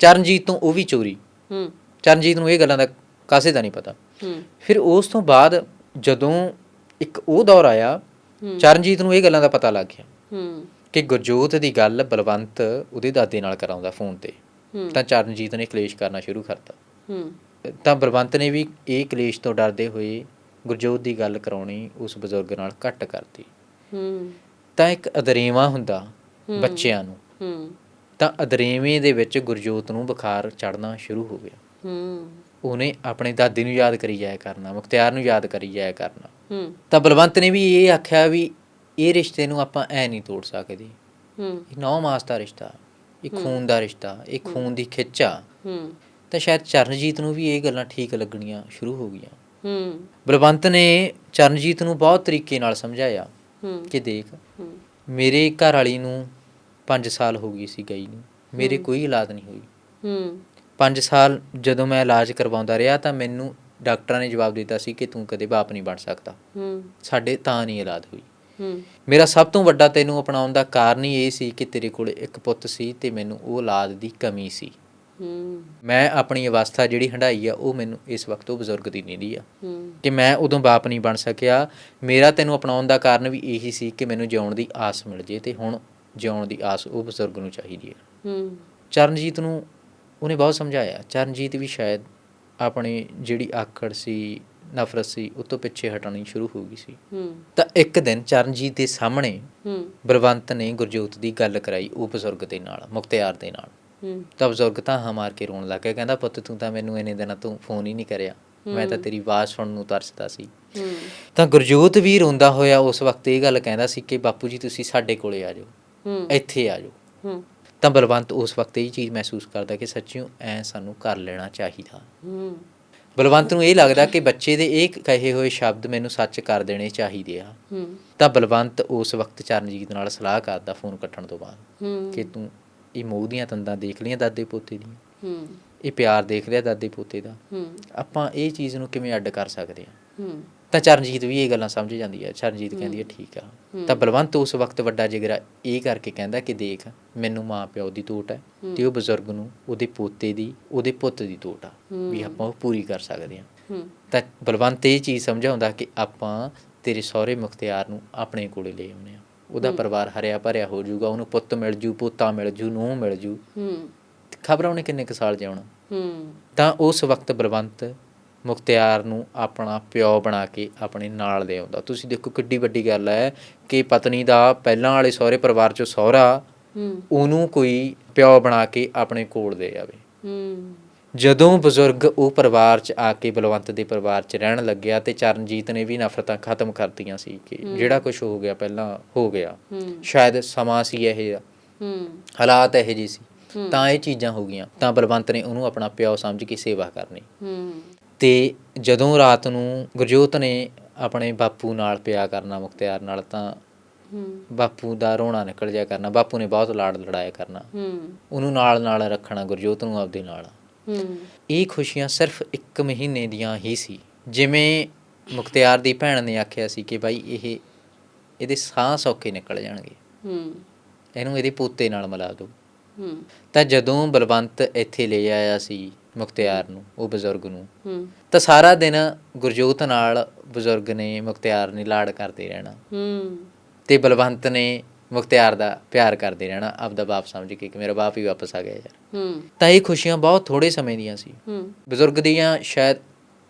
ਚਰਨਜੀਤ ਤੋਂ ਉਹ ਵੀ ਚੋਰੀ। ਹੂੰ। ਚਰਨਜੀਤ ਨੂੰ ਇਹ ਗੱਲਾਂ ਦਾ ਕਾਸੇ ਦਾ ਨਹੀਂ ਪਤਾ। ਫਿਰ ਉਸ ਤੋਂ ਬਾਅਦ ਜਦੋਂ ਇੱਕ ਉਹ ਦੌਰ ਆਇਆ। ਚਰਨਜੀਤ ਨੂੰ ਇਹ ਗੱਲਾਂ ਦਾ ਪਤਾ ਲੱਗ ਗਿਆ। ਹੂੰ। ਕਿ ਗੁਰਜੋਤ ਦੀ ਗੱਲ ਬਲਵੰਤ ਉਹਦੇ ਦਾਦੇ ਨਾਲ ਕਰਾਉਂਦਾ ਫੋਨ ਤੇ ਤਾਂ ਚਰਨਜੀਤ ਨੇ ਕਲੇਸ਼ ਕਰਨਾ ਸ਼ੁਰੂ ਕਰਤਾ। ਹੂੰ। ਤਾਂ ਬਲਵੰਤ ਨੇ ਵੀ ਇਹ ਕਲੇਸ਼ ਤੋਂ ਡਰਦੇ ਹੋਏ ਗੁਰਜੋਤ ਦੀ ਗੱਲ ਕਰਾਉਣੀ ਉਸ ਬਜ਼ੁਰਗ ਨਾਲ ਘੱਟ ਕਰਤੀ। ਹੂੰ। ਤਾਂ ਇੱਕ ਅਦਰੇਵਾ ਹੁੰਦਾ ਬੱਚਿਆਂ ਨੂੰ। ਹੂੰ। ਤਾਂ ਅਦਰੇਵੇਂ ਦੇ ਵਿੱਚ ਗੁਰਜੋਤ ਨੂੰ ਬੁਖਾਰ ਚੜਨਾ ਸ਼ੁਰੂ ਹੋ ਗਿਆ। ਹੂੰ। ਉਹਨੇ ਆਪਣੇ ਦਾਦੀ ਨੂੰ ਯਾਦ ਕਰੀ ਜਾਇਆ ਕਰਨਾ ਮੁਖਤਿਆਰ ਨੂੰ ਯਾਦ ਕਰੀ ਜਾਇਆ ਕਰਨਾ। ਤਾਂ ਬਲਵੰਤ ਨੇ ਵੀ ਇਹ ਆਖਿਆ ਵੀ ਇਹ ਰਿਸ਼ਤੇ ਨੂੰ ਆਪਾਂ ਐ ਨਹੀਂ ਤੋੜ ਸਕਦੇ। ਹੂੰ। ਇਹ ਨੌ ਮਾਸ ਦਾ ਰਿਸ਼ਤਾ ਇਹ ਖੂਨ ਦਾ ਰਿਸ਼ਤਾ ਇਹ ਖੂਨ ਦੀ ਖਿੱਚ। ਆ ਹੂੰ। ਤਾਂ ਸ਼ਾਇਦ ਚਰਨਜੀਤ ਨੂੰ ਵੀ ਇਹ ਗੱਲਾਂ ਠੀਕ ਲੱਗਣੀਆਂ ਸ਼ੁਰੂ ਹੋ ਗਈਆਂ। ਹੂੰ। ਬਲਵੰਤ ਨੇ ਚਰਨਜੀਤ ਨੂੰ ਬਹੁਤ ਤਰੀਕੇ ਨਾਲ ਸਮਝਾਇਆ ਹੂੰ। ਕਿ ਦੇਖ ਮੇਰੇ ਘਰ ਵਾਲੀ ਨੂੰ 5 ਸਾਲ ਹੋ ਗਈ ਸੀ ਗਈ ਨੂੰ। ਮੇਰੇ ਕੋਈ ਔਲਾਦ ਨਹੀਂ ਹੋਈ। ਹੂੰ। 5 ਸਾਲ ਜਦੋਂ ਮੈਂ ਇਲਾਜ ਕਰਵਾਉਂਦਾ ਰਿਹਾ ਤਾਂ ਮੈਨੂੰ ਡਾਕਟਰਾਂ ਨੇ ਜਵਾਬ ਦਿੱਤਾ ਸੀ ਕਿ ਤੂੰ ਕਦੇ ਬਾਪ ਨਹੀਂ ਬਣ ਸਕਦਾ। ਹੂੰ। ਸਾਡੇ ਤਾਂ ਨਹੀਂ ਔਲਾਦ ਹੋਈ। ਹੂੰ ਮੇਰਾ ਸਭ ਤੋਂ ਵੱਡਾ ਤੈਨੂੰ ਅਪਣਾਉਣ ਦਾ ਕਾਰਨ ਹੀ ਇਹ ਸੀ ਕਿ ਤੇਰੇ ਕੋਲ ਇੱਕ ਪੁੱਤ ਸੀ ਤੇ ਮੈਨੂੰ ਉਹ ਔਲਾਦ ਦੀ ਕਮੀ ਸੀ। ਹੂੰ ਮੈਂ ਆਪਣੀ ਅਵਸਥਾ ਜਿਹੜੀ ਹੰਡਾਈ ਆ, ਉਹ ਮੈਨੂੰ ਇਸ ਵਕਤ ਉਹ ਬਜ਼ੁਰਗ ਦੀ ਨਹੀਂ ਆ। ਹੂੰ ਕਿ ਮੈਂ ਉਦੋਂ ਬਾਪ ਨਹੀਂ ਬਣ ਸਕਿਆ। ਮੇਰਾ ਤੈਨੂੰ ਅਪਣਾਉਣ ਦਾ ਕਾਰਨ ਵੀ ਇਹੀ ਸੀ ਕਿ ਮੈਨੂੰ ਜਿਉਣ ਦੀ ਆਸ ਮਿਲ ਜੇ ਤੇ ਹੁਣ ਜਿਉਣ ਦੀ ਆਸ ਉਹ ਬਜ਼ੁਰਗ ਨੂੰ ਚਾਹੀਦੀ ਹੈ ਹੂੰ ਚਰਨਜੀਤ ਨੂੰ ਉਹਨੇ ਬਹੁਤ ਸਮਝਾਇਆ। ਚਰਨਜੀਤ ਵੀ ਸ਼ਾਇਦ ਆਪਣੀ ਜਿਹੜੀ ਆਕੜ ਸੀ ਨਫ਼ਰਤ ਸੀ ਉਹ ਤੋਂ ਪਿੱਛੇ ਹਟਣੀ ਸ਼ੁਰੂ ਹੋ ਗਈ ਸੀ। ਹੂੰ। ਤਾਂ ਇੱਕ ਦਿਨ ਚਰਨਜੀਤ ਦੇ ਸਾਹਮਣੇ ਹੂੰ। ਬਲਵੰਤ ਨੇ ਗੁਰਜੋਤ ਦੀ ਗੱਲ ਕਰਾਈ ਉਹ ਬਜ਼ੁਰਗ ਦੇ ਨਾਲ ਮੁਖਤਿਆਰ ਦੇ ਨਾਲ। ਹੂੰ। ਤਾਂ ਬਜ਼ੁਰਗ ਤਾਂ ਹਾਂ ਮਾਰ ਕੇ ਰੋਣ ਲੱਗ ਗਿਆ ਕਹਿੰਦਾ ਪੁੱਤ ਤੂੰ ਤਾਂ ਮੈਨੂੰ ਇੰਨੇ ਦਿਨਾਂ ਤੋਂ ਫੋਨ ਹੀ ਨਹੀਂ ਕਰਿਆ। ਮੈਂ ਤਾਂ ਤੇਰੀ ਆਵਾਜ਼ ਸੁਣਨ ਨੂੰ ਤਰਸਦਾ ਸੀ। ਹੂੰ। ਤਾਂ ਗੁਰਜੋਤ ਵੀ ਰੋਂਦਾ ਹੋਇਆ ਉਸ ਵਕਤ ਇਹ ਗੱਲ ਕਹਿੰਦਾ ਸੀ ਕਿ ਬਾਪੂ ਜੀ ਤੁਸੀਂ ਸਾਡੇ ਕੋਲੇ ਆ ਜਾਓ। ਹੂੰ। ਇੱਥੇ ਆ ਜਾਓ। ਹੂੰ। ਤਾਂ ਬਲਵੰਤ ਉਸ ਵਕਤ ਇਹ ਚੀਜ਼ ਮਹਿਸੂਸ ਕਰਦਾ ਕਿ ਸੱਚਿਓ ਐ ਸਾਨੂੰ ਕਰ ਲੈਣਾ ਚਾਹੀਦਾ। ਹੂੰ। ਬਲਵੰਤ ਨੂੰ ਇਹ ਲੱਗਦਾ ਕਿ ਬੱਚੇ ਦੇ ਇਹ ਕਹੇ ਹੋਏ ਸ਼ਬਦ ਮੈਨੂੰ ਸੱਚ ਕਰ ਦੇਣੇ ਚਾਹੀਦੇ ਆ। ਹੂੰ। ਤਾਂ ਬਲਵੰਤ ਉਸ ਵਕਤ ਚਰਨਜੀਤ ਨਾਲ ਸਲਾਹ ਕਰਦਾ ਫੋਨ ਕੱਟਣ ਤੋਂ ਬਾਅਦ ਕਿ ਤੂੰ ਇਹ ਮੋਹ ਦੀਆਂ ਤੰਦਾਂ ਦੇਖ ਲਈਆਂ ਦਾਦੇ ਪੋਤੇ ਦੀਆਂ? ਹੂੰ। ਇਹ ਪਿਆਰ ਦੇਖ ਲਿਆ ਦਾਦੇ ਪੋਤੇ ਦਾ? ਹੂੰ। ਆਪਾਂ ਇਹ ਚੀਜ਼ ਨੂੰ ਕਿਵੇਂ ਅੱਡ ਕਰ ਸਕਦੇ ਹੂੰ। ਤਾਂ ਚਰਨਜੀਤ ਵੀ ਇਹ ਗੱਲਾਂ ਸਮਝ ਜਾਂਦੀ ਹੈ ਚਰਨਜੀਤ ਕਹਿੰਦੀ ਹੈ ਠੀਕ ਆ। ਤਾਂ ਬਲਵੰਤ ਉਸ ਵਕਤ ਵੱਡਾ ਜਿਗਰਾ ਇਹ ਕਰਕੇ ਕਹਿੰਦਾ ਕਿ ਦੇਖ ਮੈਨੂੰ ਮਾਂ ਪਿਓ ਦੀ ਤੋਟ ਹੈ। ਤੇ ਉਹ ਬਜ਼ੁਰਗ ਨੂੰ ਉਹਦੇ ਪੋਤੇ ਦੀ ਉਹਦੇ ਪੁੱਤ ਦੀ ਤੋਟ ਆ ਵੀ ਆਪਾਂ ਉਹ ਪੂਰੀ ਕਰ ਸਕਦੇ ਹਾਂ। ਤਾਂ ਬਲਵੰਤ ਇਹ ਚੀਜ਼ ਸਮਝਾਉਂਦਾ ਕਿ ਆਪਾਂ ਤੇਰੇ ਸਹੁਰੇ ਮੁਖਤਿਆਰ ਨੂੰ ਆਪਣੇ ਕੋਲੇ ਲੈ ਆਉਨੇ ਆ। ਉਹਦਾ ਪਰਿਵਾਰ ਹਰਿਆ ਭਰਿਆ ਹੋ ਜਾਊਗਾ ਉਹਨੂੰ ਪੁੱਤ ਮਿਲ ਜੂ ਪੋਤਾ ਮਿਲ ਜੂ ਨੂੰਹ ਮਿਲ ਜੂ। ਖਬਰ ਉਹਨੇ ਕਿੰਨੇ ਕੁ ਸਾਲ ਜਿਉਣਾ ਤਾਂ ਉਸ ਵਕਤ ਬਲਵੰਤ ਮੁਖਤਿਆਰ ਨੂੰ ਆਪਣਾ ਪਿਓ ਬਣਾ ਕੇ ਆਪਣੇ ਨਾਲ ਲੈ ਆਉਂਦਾ ਤੁਸੀਂ ਦੇਖੋ ਕਿੱਡੀ ਵੱਡੀ ਗੱਲ ਹੈ ਕਿ ਪਤਨੀ ਦਾ ਪਹਿਲਾਂ ਵਾਲੇ ਸਹੁਰੇ ਪਰਿਵਾਰ ਚੋਂ ਸਹੁਰਾ ਹੂੰ। ਉਹਨੂੰ ਕੋਈ ਪਿਓ ਬਣਾ ਕੇ ਆਪਣੇ ਕੋਲ ਦੇ ਆਵੇ। ਹੂੰ। ਜਦੋਂ ਬਜ਼ੁਰਗ ਉਹ ਪਰਿਵਾਰ 'ਚ ਆ ਕੇ ਬਲਵੰਤ ਦੇ ਪਰਿਵਾਰ 'ਚ ਰਹਿਣ ਲੱਗਿਆ ਤੇ ਚਰਨਜੀਤ ਨੇ ਵੀ ਨਫ਼ਰਤਾਂ ਖਤਮ ਕਰਤੀਆਂ ਸੀ ਕਿ ਜਿਹੜਾ ਕੁਝ ਹੋ ਗਿਆ ਪਹਿਲਾਂ ਹੋ ਗਿਆ। ਹੂੰ। ਸ਼ਾਇਦ ਸਮਾਂ ਸੀ ਇਹ ਹੂੰ। ਹਾਲਾਤ ਇਹੋ ਜਿਹੇ ਸੀ। ਤਾਂ ਇਹ ਚੀਜ਼ਾਂ ਹੋ ਗਈਆਂ। ਤਾਂ ਬਲਵੰਤ ਨੇ ਉਹਨੂੰ ਆਪਣਾ ਪਿਓ ਸਮਝ ਕੇ ਸੇਵਾ ਕਰਨੀ। ਹੂੰ ਤੇ ਜਦੋਂ ਰਾਤ ਨੂੰ ਗੁਰਜੋਤ ਨੇ ਆਪਣੇ ਬਾਪੂ ਨਾਲ ਪਿਆ ਕਰਨਾ ਮੁਖਤਿਆਰ ਨਾਲ ਤਾਂ ਹੂੰ। ਬਾਪੂ ਦਾ ਰੋਣਾ ਨਿਕਲ ਜਾਇਆ ਕਰਨਾ ਬਾਪੂ ਨੇ ਬਹੁਤ ਲਾਡ ਲੜਾਇਆ ਕਰਨਾ। ਹੂੰ। ਉਹਨੂੰ ਨਾਲ ਨਾਲ ਰੱਖਣਾ ਗੁਰਜੋਤ ਨੂੰ ਆਪਦੇ ਨਾਲ। ਹੂੰ। ਇਹ ਖੁਸ਼ੀਆਂ ਸਿਰਫ 1 ਮਹੀਨੇ ਦੀਆਂ ਹੀ ਸੀ। ਜਿਵੇਂ ਮੁਖਤਿਆਰ ਦੀ ਭੈਣ ਨੇ ਆਖਿਆ ਸੀ ਕਿ ਬਾਈ ਇਹ ਇਹਦੇ ਸਾਹ ਸੌਖੇ ਨਿਕਲ ਜਾਣਗੇ। ਹੂੰ। ਇਹਨੂੰ ਇਹਦੇ ਪੋਤੇ ਨਾਲ ਮਿਲਾ ਦਿਓ। ਹੂੰ। ਤਾਂ ਜਦੋਂ ਬਲਵੰਤ ਇੱਥੇ ਲੈ ਆਇਆ ਸੀ ਮੁਖਤਿਆਰ ਨੂੰ ਉਹ ਬਜ਼ੁਰਗ ਨੂੰ। ਹੂੰ। ਤਾਂ ਸਾਰਾ ਦਿਨ ਗੁਰਜੋਤ ਨਾਲ ਬਜ਼ੁਰਗ ਨੇ ਮੁਖਤਿਆਰ ਨੇ ਲਾਡ ਕਰਦੇ ਰਹਿਣਾ। ਹੂੰ। ਤੇ ਬਲਵੰਤ ਨੇ ਮੁਖਤਿਆਰ ਦਾ ਪਿਆਰ ਕਰਦੇ ਰਹਿਣਾ। ਆਪਦਾ ਬਾਪ ਸਮਝ ਕੇ ਕਿ ਮੇਰਾ ਬਾਪ ਹੀ ਵਾਪਸ ਆ ਗਿਆ ਯਾਰ। ਹੂੰ। ਤਾਂ ਇਹ ਖੁਸ਼ੀਆਂ ਬਹੁਤ ਥੋੜੇ ਸਮੇਂ ਦੀਆਂ ਸੀ। ਹੂੰ। ਬਜ਼ੁਰਗ ਦੀਆਂ ਸ਼ਾਇਦ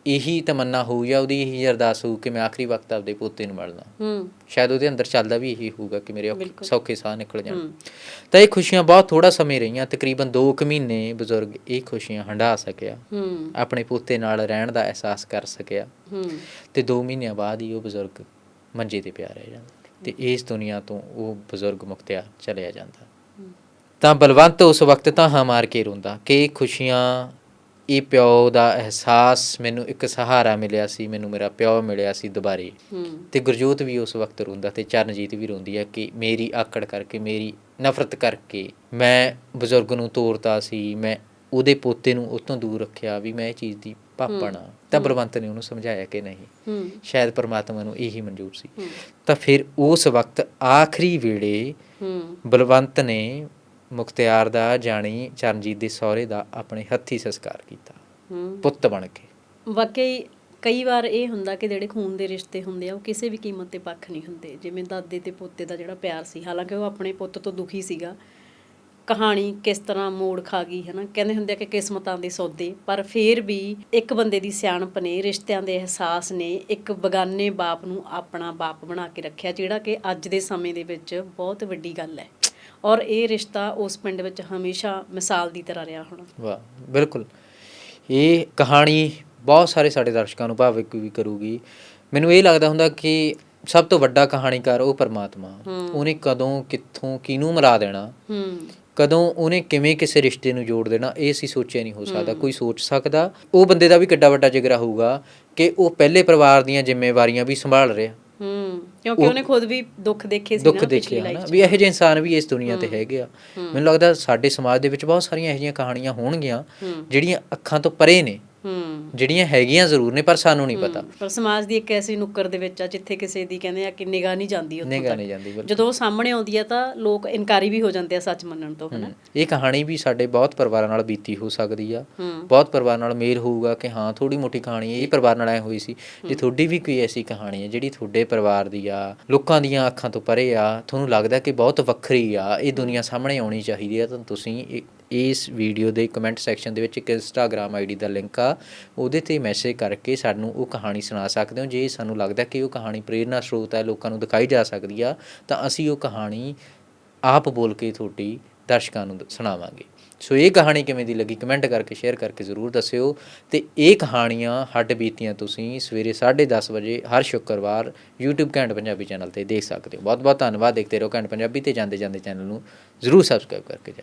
ਇਹੀ ਤਮੰਨਾ ਹੋਊ ਜਾਂ ਉਹਦੀ ਇਹੀ ਅਰਦਾਸ ਹੋਊ ਕਿ ਮੈਂ ਆਖਰੀ ਵਕਤ ਆਪਦੇ ਪੋਤੇ ਨੂੰ ਮਿਲਣਾ ਹੂੰ। ਸ਼ਾਇਦ ਉਹਦੇ ਅੰਦਰ ਚੱਲਦਾ ਵੀ ਇਹੀ ਹੋਊਗਾ ਕਿ ਮੇਰੇ। ਸੌਖੇ ਸਾਹ ਨਿਕਲ ਜਾਣ। ਤਾਂ ਇਹ ਖੁਸ਼ੀਆਂ ਬਹੁਤ ਥੋੜਾ ਸਮੇਂ ਰਹੀਆਂ ਤਕਰੀਬਨ 2 ਕੁ ਮਹੀਨੇ ਬਜ਼ੁਰਗ ਇਹ ਖੁਸ਼ੀਆਂ ਹੰਢਾ ਸਕਿਆ। ਹੂੰ। ਆਪਣੇ ਪੋਤੇ ਨਾਲ ਰਹਿਣ ਦਾ ਅਹਿਸਾਸ ਕਰ ਸਕਿਆ। ਹੂੰ। ਤੇ 2 ਮਹੀਨਿਆਂ ਬਾਅਦ ਹੀ ਉਹ ਬਜ਼ੁਰਗ ਮੰਜੇ ਤੇ ਪਿਆ ਰਹਿ ਜਾਂਦਾ ਤੇ ਇਸ ਦੁਨੀਆ ਤੋਂ ਉਹ ਬਜ਼ੁਰਗ ਮੁਖਤਿਆਰ ਚਲਿਆ ਜਾਂਦਾ। ਤਾਂ ਬਲਵੰਤ ਉਸ ਵਕਤ ਤਾਂ ਹਾਂ ਮਾਰ ਕੇ ਰੋਂਦਾ ਕਿ ਇਹ ਖੁਸ਼ੀਆਂ ਇਹ ਪਿਓ ਦਾ ਅਹਿਸਾਸ ਮੈਨੂੰ ਇੱਕ ਸਹਾਰਾ ਮਿਲਿਆ ਸੀ ਮੈਨੂੰ ਮੇਰਾ ਪਿਓ ਮਿਲਿਆ ਸੀ ਦੁਬਾਰੇ। ਤੇ ਗੁਰਜੋਤ ਵੀ ਉਸ ਵਕਤ ਰੋਂਦਾ ਤੇ ਚਰਨਜੀਤ ਵੀ ਰੋਂਦੀ ਹੈ ਕਿ ਮੇਰੀ ਆਕੜ ਕਰਕੇ ਮੇਰੀ ਨਫ਼ਰਤ ਕਰਕੇ ਮੈਂ ਬਜ਼ੁਰਗ ਨੂੰ ਤੋਰਤਾ ਸੀ ਮੈਂ ਉਹਦੇ ਪੋਤੇ ਨੂੰ ਉਹ ਤੋਂ ਦੂਰ ਰੱਖਿਆ ਵੀ ਮੈਂ ਇਹ ਚੀਜ਼ ਦੀ ਪਾਪਣਾ ਤਾਂ ਬਲਵੰਤ ਨੇ ਉਹਨੂੰ ਸਮਝਾਇਆ ਕਿ ਨਹੀਂ ਸ਼ਾਇਦ ਪਰਮਾਤਮਾ ਨੂੰ ਇਹੀ ਮਨਜ਼ੂਰ ਸੀ। ਤਾਂ ਫਿਰ ਉਸ ਵਕਤ ਆਖਰੀ ਵੇਲੇ ਬਲਵੰਤ ਨੇ ਮੁਖਤਿਆਰ ਦਾ ਜਾਣੀ ਚਰਨਜੀਤ ਦੇ ਸਹੁਰੇ ਦਾ ਆਪਣੇ ਹੱਥੀ ਸੰਸਕਾਰ ਕੀਤਾ। ਪੁੱਤ ਬਣ ਕੇ। ਵਾਕਈ ਕਈ ਵਾਰ ਇਹ ਹੁੰਦਾ ਕਿ ਜਿਹੜੇ ਖੂਨ ਦੇ ਰਿਸ਼ਤੇ ਹੁੰਦੇ ਆ ਉਹ ਕਿਸੇ ਵੀ ਕੀਮਤ ਤੇ ਪੱਖ ਨਹੀਂ ਹੁੰਦੇ। ਜਿਵੇਂ ਦਾਦੇ ਤੇ ਪੋਤੇ ਦਾ ਜਿਹੜਾ ਪਿਆਰ ਸੀ ਹਾਲਾਂਕਿ ਉਹ ਆਪਣੇ ਪੁੱਤ ਤੋਂ ਦੁਖੀ ਸੀਗਾ। ਕਹਾਣੀ ਕਿਸ ਤਰ੍ਹਾਂ ਮੋੜ ਖਾ ਗਈ ਹੈ ਨਾ ਕਹਿੰਦੇ ਹੁੰਦੇ ਆ ਕਿ ਕਿਸਮਤਾਂ ਦੇ ਸੌਦੇ ਪਰ ਫੇਰ ਵੀ ਇੱਕ ਬੰਦੇ ਦੀ ਸਿਆਣਪ ਨੇ ਰਿਸ਼ਤਿਆਂ ਦੇ ਅਹਿਸਾਸ ਨੇ ਇੱਕ ਬਗਾਨੇ ਬਾਪ ਨੂੰ ਆਪਣਾ ਬਾਪ ਬਣਾ ਕੇ ਰੱਖਿਆ ਜਿਹੜਾ ਕਿ ਅੱਜ ਦੇ ਸਮੇਂ ਦੇ ਵਿੱਚ ਬਹੁਤ ਵੱਡੀ ਗੱਲ ਹੈ। ਔਰ ਇਹ ਰਿਸ਼ਤਾ ਉਸ ਪਿੰਡ ਵਿੱਚ ਹਮੇਸ਼ਾ ਮਿਸਾਲ ਦੀ ਤਰ੍ਹਾਂ ਰਿਹਾ ਹੋਣਾ। ਵਾਹ ਬਿਲਕੁਲ। ਇਹ ਕਹਾਣੀ ਬਹੁਤ ਸਾਰੇ ਸਾਡੇ ਦਰਸ਼ਕਾਂ ਨੂੰ ਭਾਵਿਕ ਵੀ ਕਰੂਗੀ। ਮੈਨੂੰ ਇਹ ਲੱਗਦਾ ਹੁੰਦਾ ਕਿ ਸਭ ਤੋਂ ਵੱਡਾ ਕਹਾਣੀਕਾਰ ਉਹ ਪਰਮਾਤਮਾ। ਉਹਨੇ ਕਦੋਂ ਕਿੱਥੋਂ ਕਿਹਨੂੰ ਮਿਲਾ ਦੇਣਾ? ਹੂੰ। ਕਦੋਂ ਉਹਨੇ ਕਿਵੇਂ ਕਿਸੇ ਰਿਸ਼ਤੇ ਨੂੰ ਜੋੜ ਦੇਣਾ? ਇਹ ਅਸੀਂ ਸੋਚਿਆ ਨਹੀਂ ਹੋ। ਸਕਦਾ ਕੋਈ ਸੋਚ ਸਕਦਾ। ਉਹ ਬੰਦੇ ਦਾ ਵੀ ਕਿੱਡਾ ਵੱਡਾ ਜਿਗਰਾ ਹੋਊਗਾ ਕਿ ਉਹ ਪਹਿਲੇ ਪਰਿਵਾਰ ਦੀਆਂ ਜ਼ਿੰਮੇਵਾਰੀਆਂ ਵੀ ਸੰਭਾਲ ਰਿਹਾ। ਹੂੰ। ਕਿਉਂਕਿ ਉਹਨੇ ਖੁਦ ਵੀ ਦੁੱਖ ਦੇਖੇ ਸੀ ਦੁੱਖ ਨਾ ਪਿਛਲੀ ਦੇਖਿਆ ਲਾਈਫ ਨਾ। 'ਚ। ਵੀ ਇਹੋ ਜਿਹੇ ਇਨਸਾਨ ਵੀ ਇਸ ਦੁਨੀਆ ਤੇ ਹੈਗੇ ਆ। ਮੈਨੂੰ ਲੱਗਦਾ ਸਾਡੇ ਸਮਾਜ ਦੇ ਵਿੱਚ ਬਹੁਤ ਸਾਰੀਆਂ ਇਹੋ ਜਿਹੀਆਂ ਕਹਾਣੀਆਂ ਹੋਣਗੀਆਂ ਜਿਹੜੀਆਂ ਅੱਖਾਂ ਤੋਂ ਪਰੇ ਨੇ। ਹੂੰ ਜਿਹੜੀਆਂ ਹੈਗੀਆਂ ਜ਼ਰੂਰ ਨੇ ਪਰ ਸਾਨੂੰ ਨਹੀਂ ਪਤਾ। ਪਰ ਸਮਾਜ ਦੀ ਇੱਕ ਐਸੀ ਨੁੱਕਰ ਦੇ ਵਿੱਚ ਆ ਜਿੱਥੇ ਕਿਸੇ ਦੀ ਕਹਿੰਦੇ ਆ ਕਿ ਨਿਗਾਹ ਨਹੀਂ ਜਾਂਦੀ ਉੱਥੋਂ ਨਿਗਾਹ ਨਹੀਂ ਜਾਂਦੀ ਬਿਲਕੁਲ। ਜਦੋਂ ਉਹ ਸਾਹਮਣੇ ਆਉਂਦੀ ਆ ਤਾਂ ਲੋਕ ਇਨਕਾਰੀ ਵੀ ਹੋ ਜਾਂਦੇ ਆ ਸੱਚ ਮੰਨਣ ਤੋਂ ਹਨਾ? ਇਹ ਕਹਾਣੀ ਵੀ ਸਾਡੇ ਬਹੁਤ ਪਰਿਵਾਰਾਂ ਨਾਲ ਬੀਤੀ ਹੋ ਸਕਦੀ ਆ। ਬਹੁਤ ਪਰਿਵਾਰ ਨਾਲ ਮੇਲ ਹੋਊਗਾ ਕਿ ਹਾਂ ਥੋੜੀ ਮੋਟੀ ਕਹਾਣੀ ਇਹ ਪਰਿਵਾਰ ਨਾਲ ਐ ਹੋਈ ਸੀ ਜੇ ਤੁਹਾਡੀ ਵੀ ਕੋਈ ਐਸੀ ਕਹਾਣੀ ਹੈ ਜਿਹੜੀ ਤੁਹਾਡੇ ਪਰਿਵਾਰ ਦੀ ਆ ਲੋਕਾਂ ਦੀਆਂ ਅੱਖਾਂ ਤੋਂ ਪਰੇ ਆ। ਤੁਹਾਨੂੰ ਲੱਗਦਾ ਕਿ ਬਹੁਤ ਵੱਖਰੀ ਆ ਇਹ ਦੁਨੀਆ ਸਾਹਮਣੇ ਆਉਣੀ ਚਾਹੀਦੀ ਆ ਤਾਂ ਤੁਸੀਂ ਇਹ- ਇਸ ਵੀਡੀਓ ਦੇ ਕਮੈਂਟ ਸੈਕਸ਼ਨ ਦੇ ਵਿੱਚ ਇੱਕ ਇੰਸਟਾਗ੍ਰam ਆਈਡੀ ਦਾ ਲਿੰਕ ਆ। ਉਹਦੇ ਤੇ ਮੈਸੇਜ ਕਰਕੇ ਸਾਨੂੰ ਉਹ ਕਹਾਣੀ ਸੁਣਾ ਸਕਦੇ ਹੋ। ਜੇ ਸਾਨੂੰ ਲੱਗਦਾ ਕਿ ਉਹ ਕਹਾਣੀ ਪ੍ਰੇਰਨਾ ਸਰੋਤ ਹੈ, ਲੋਕਾਂ ਨੂੰ ਦਿਖਾਈ ਜਾ ਸਕਦੀ ਆ, ਤਾਂ ਅਸੀਂ ਉਹ ਕਹਾਣੀ ਆਪ ਬੋਲ ਕੇ ਤੁਹਾਡੀ ਦਰਸ਼ਕਾਂ ਨੂੰ ਸੁਣਾਵਾਂਗੇ। ਸੋ ਇਹ ਕਹਾਣੀ ਕਿਵੇਂ ਦੀ ਲੱਗੀ ਕਮੈਂਟ ਕਰਕੇ ਸ਼ੇਅਰ ਕਰਕੇ ਜ਼ਰੂਰ ਦੱਸਿਓ। ਤੇ ਇਹ ਕਹਾਣੀਆਂ ਹੱਡ ਬੀਤੀਆਂ ਤੁਸੀਂ ਸਵੇਰੇ 10:30 ਵਜੇ ਹਰ ਸ਼ੁੱਕਰਵਾਰ YouTube ਘੈਂਟ ਪੰਜਾਬੀ ਚੈਨਲ ਤੇ ਦੇਖ ਸਕਦੇ ਹੋ। ਬਹੁਤ ਬਹੁਤ ਧੰਨਵਾਦ। ਦੇਖਦੇ ਰਹੋ ਘੈਂਟ ਪੰਜਾਬੀ ਤੇ ਜਾਂਦੇ ਜਾਂਦੇ ਚੈਨਲ ਨੂੰ ਜ਼ਰੂਰ ਸਬਸਕ੍ਰਾਈਬ ਕਰਕੇ ਜਾਇਓ।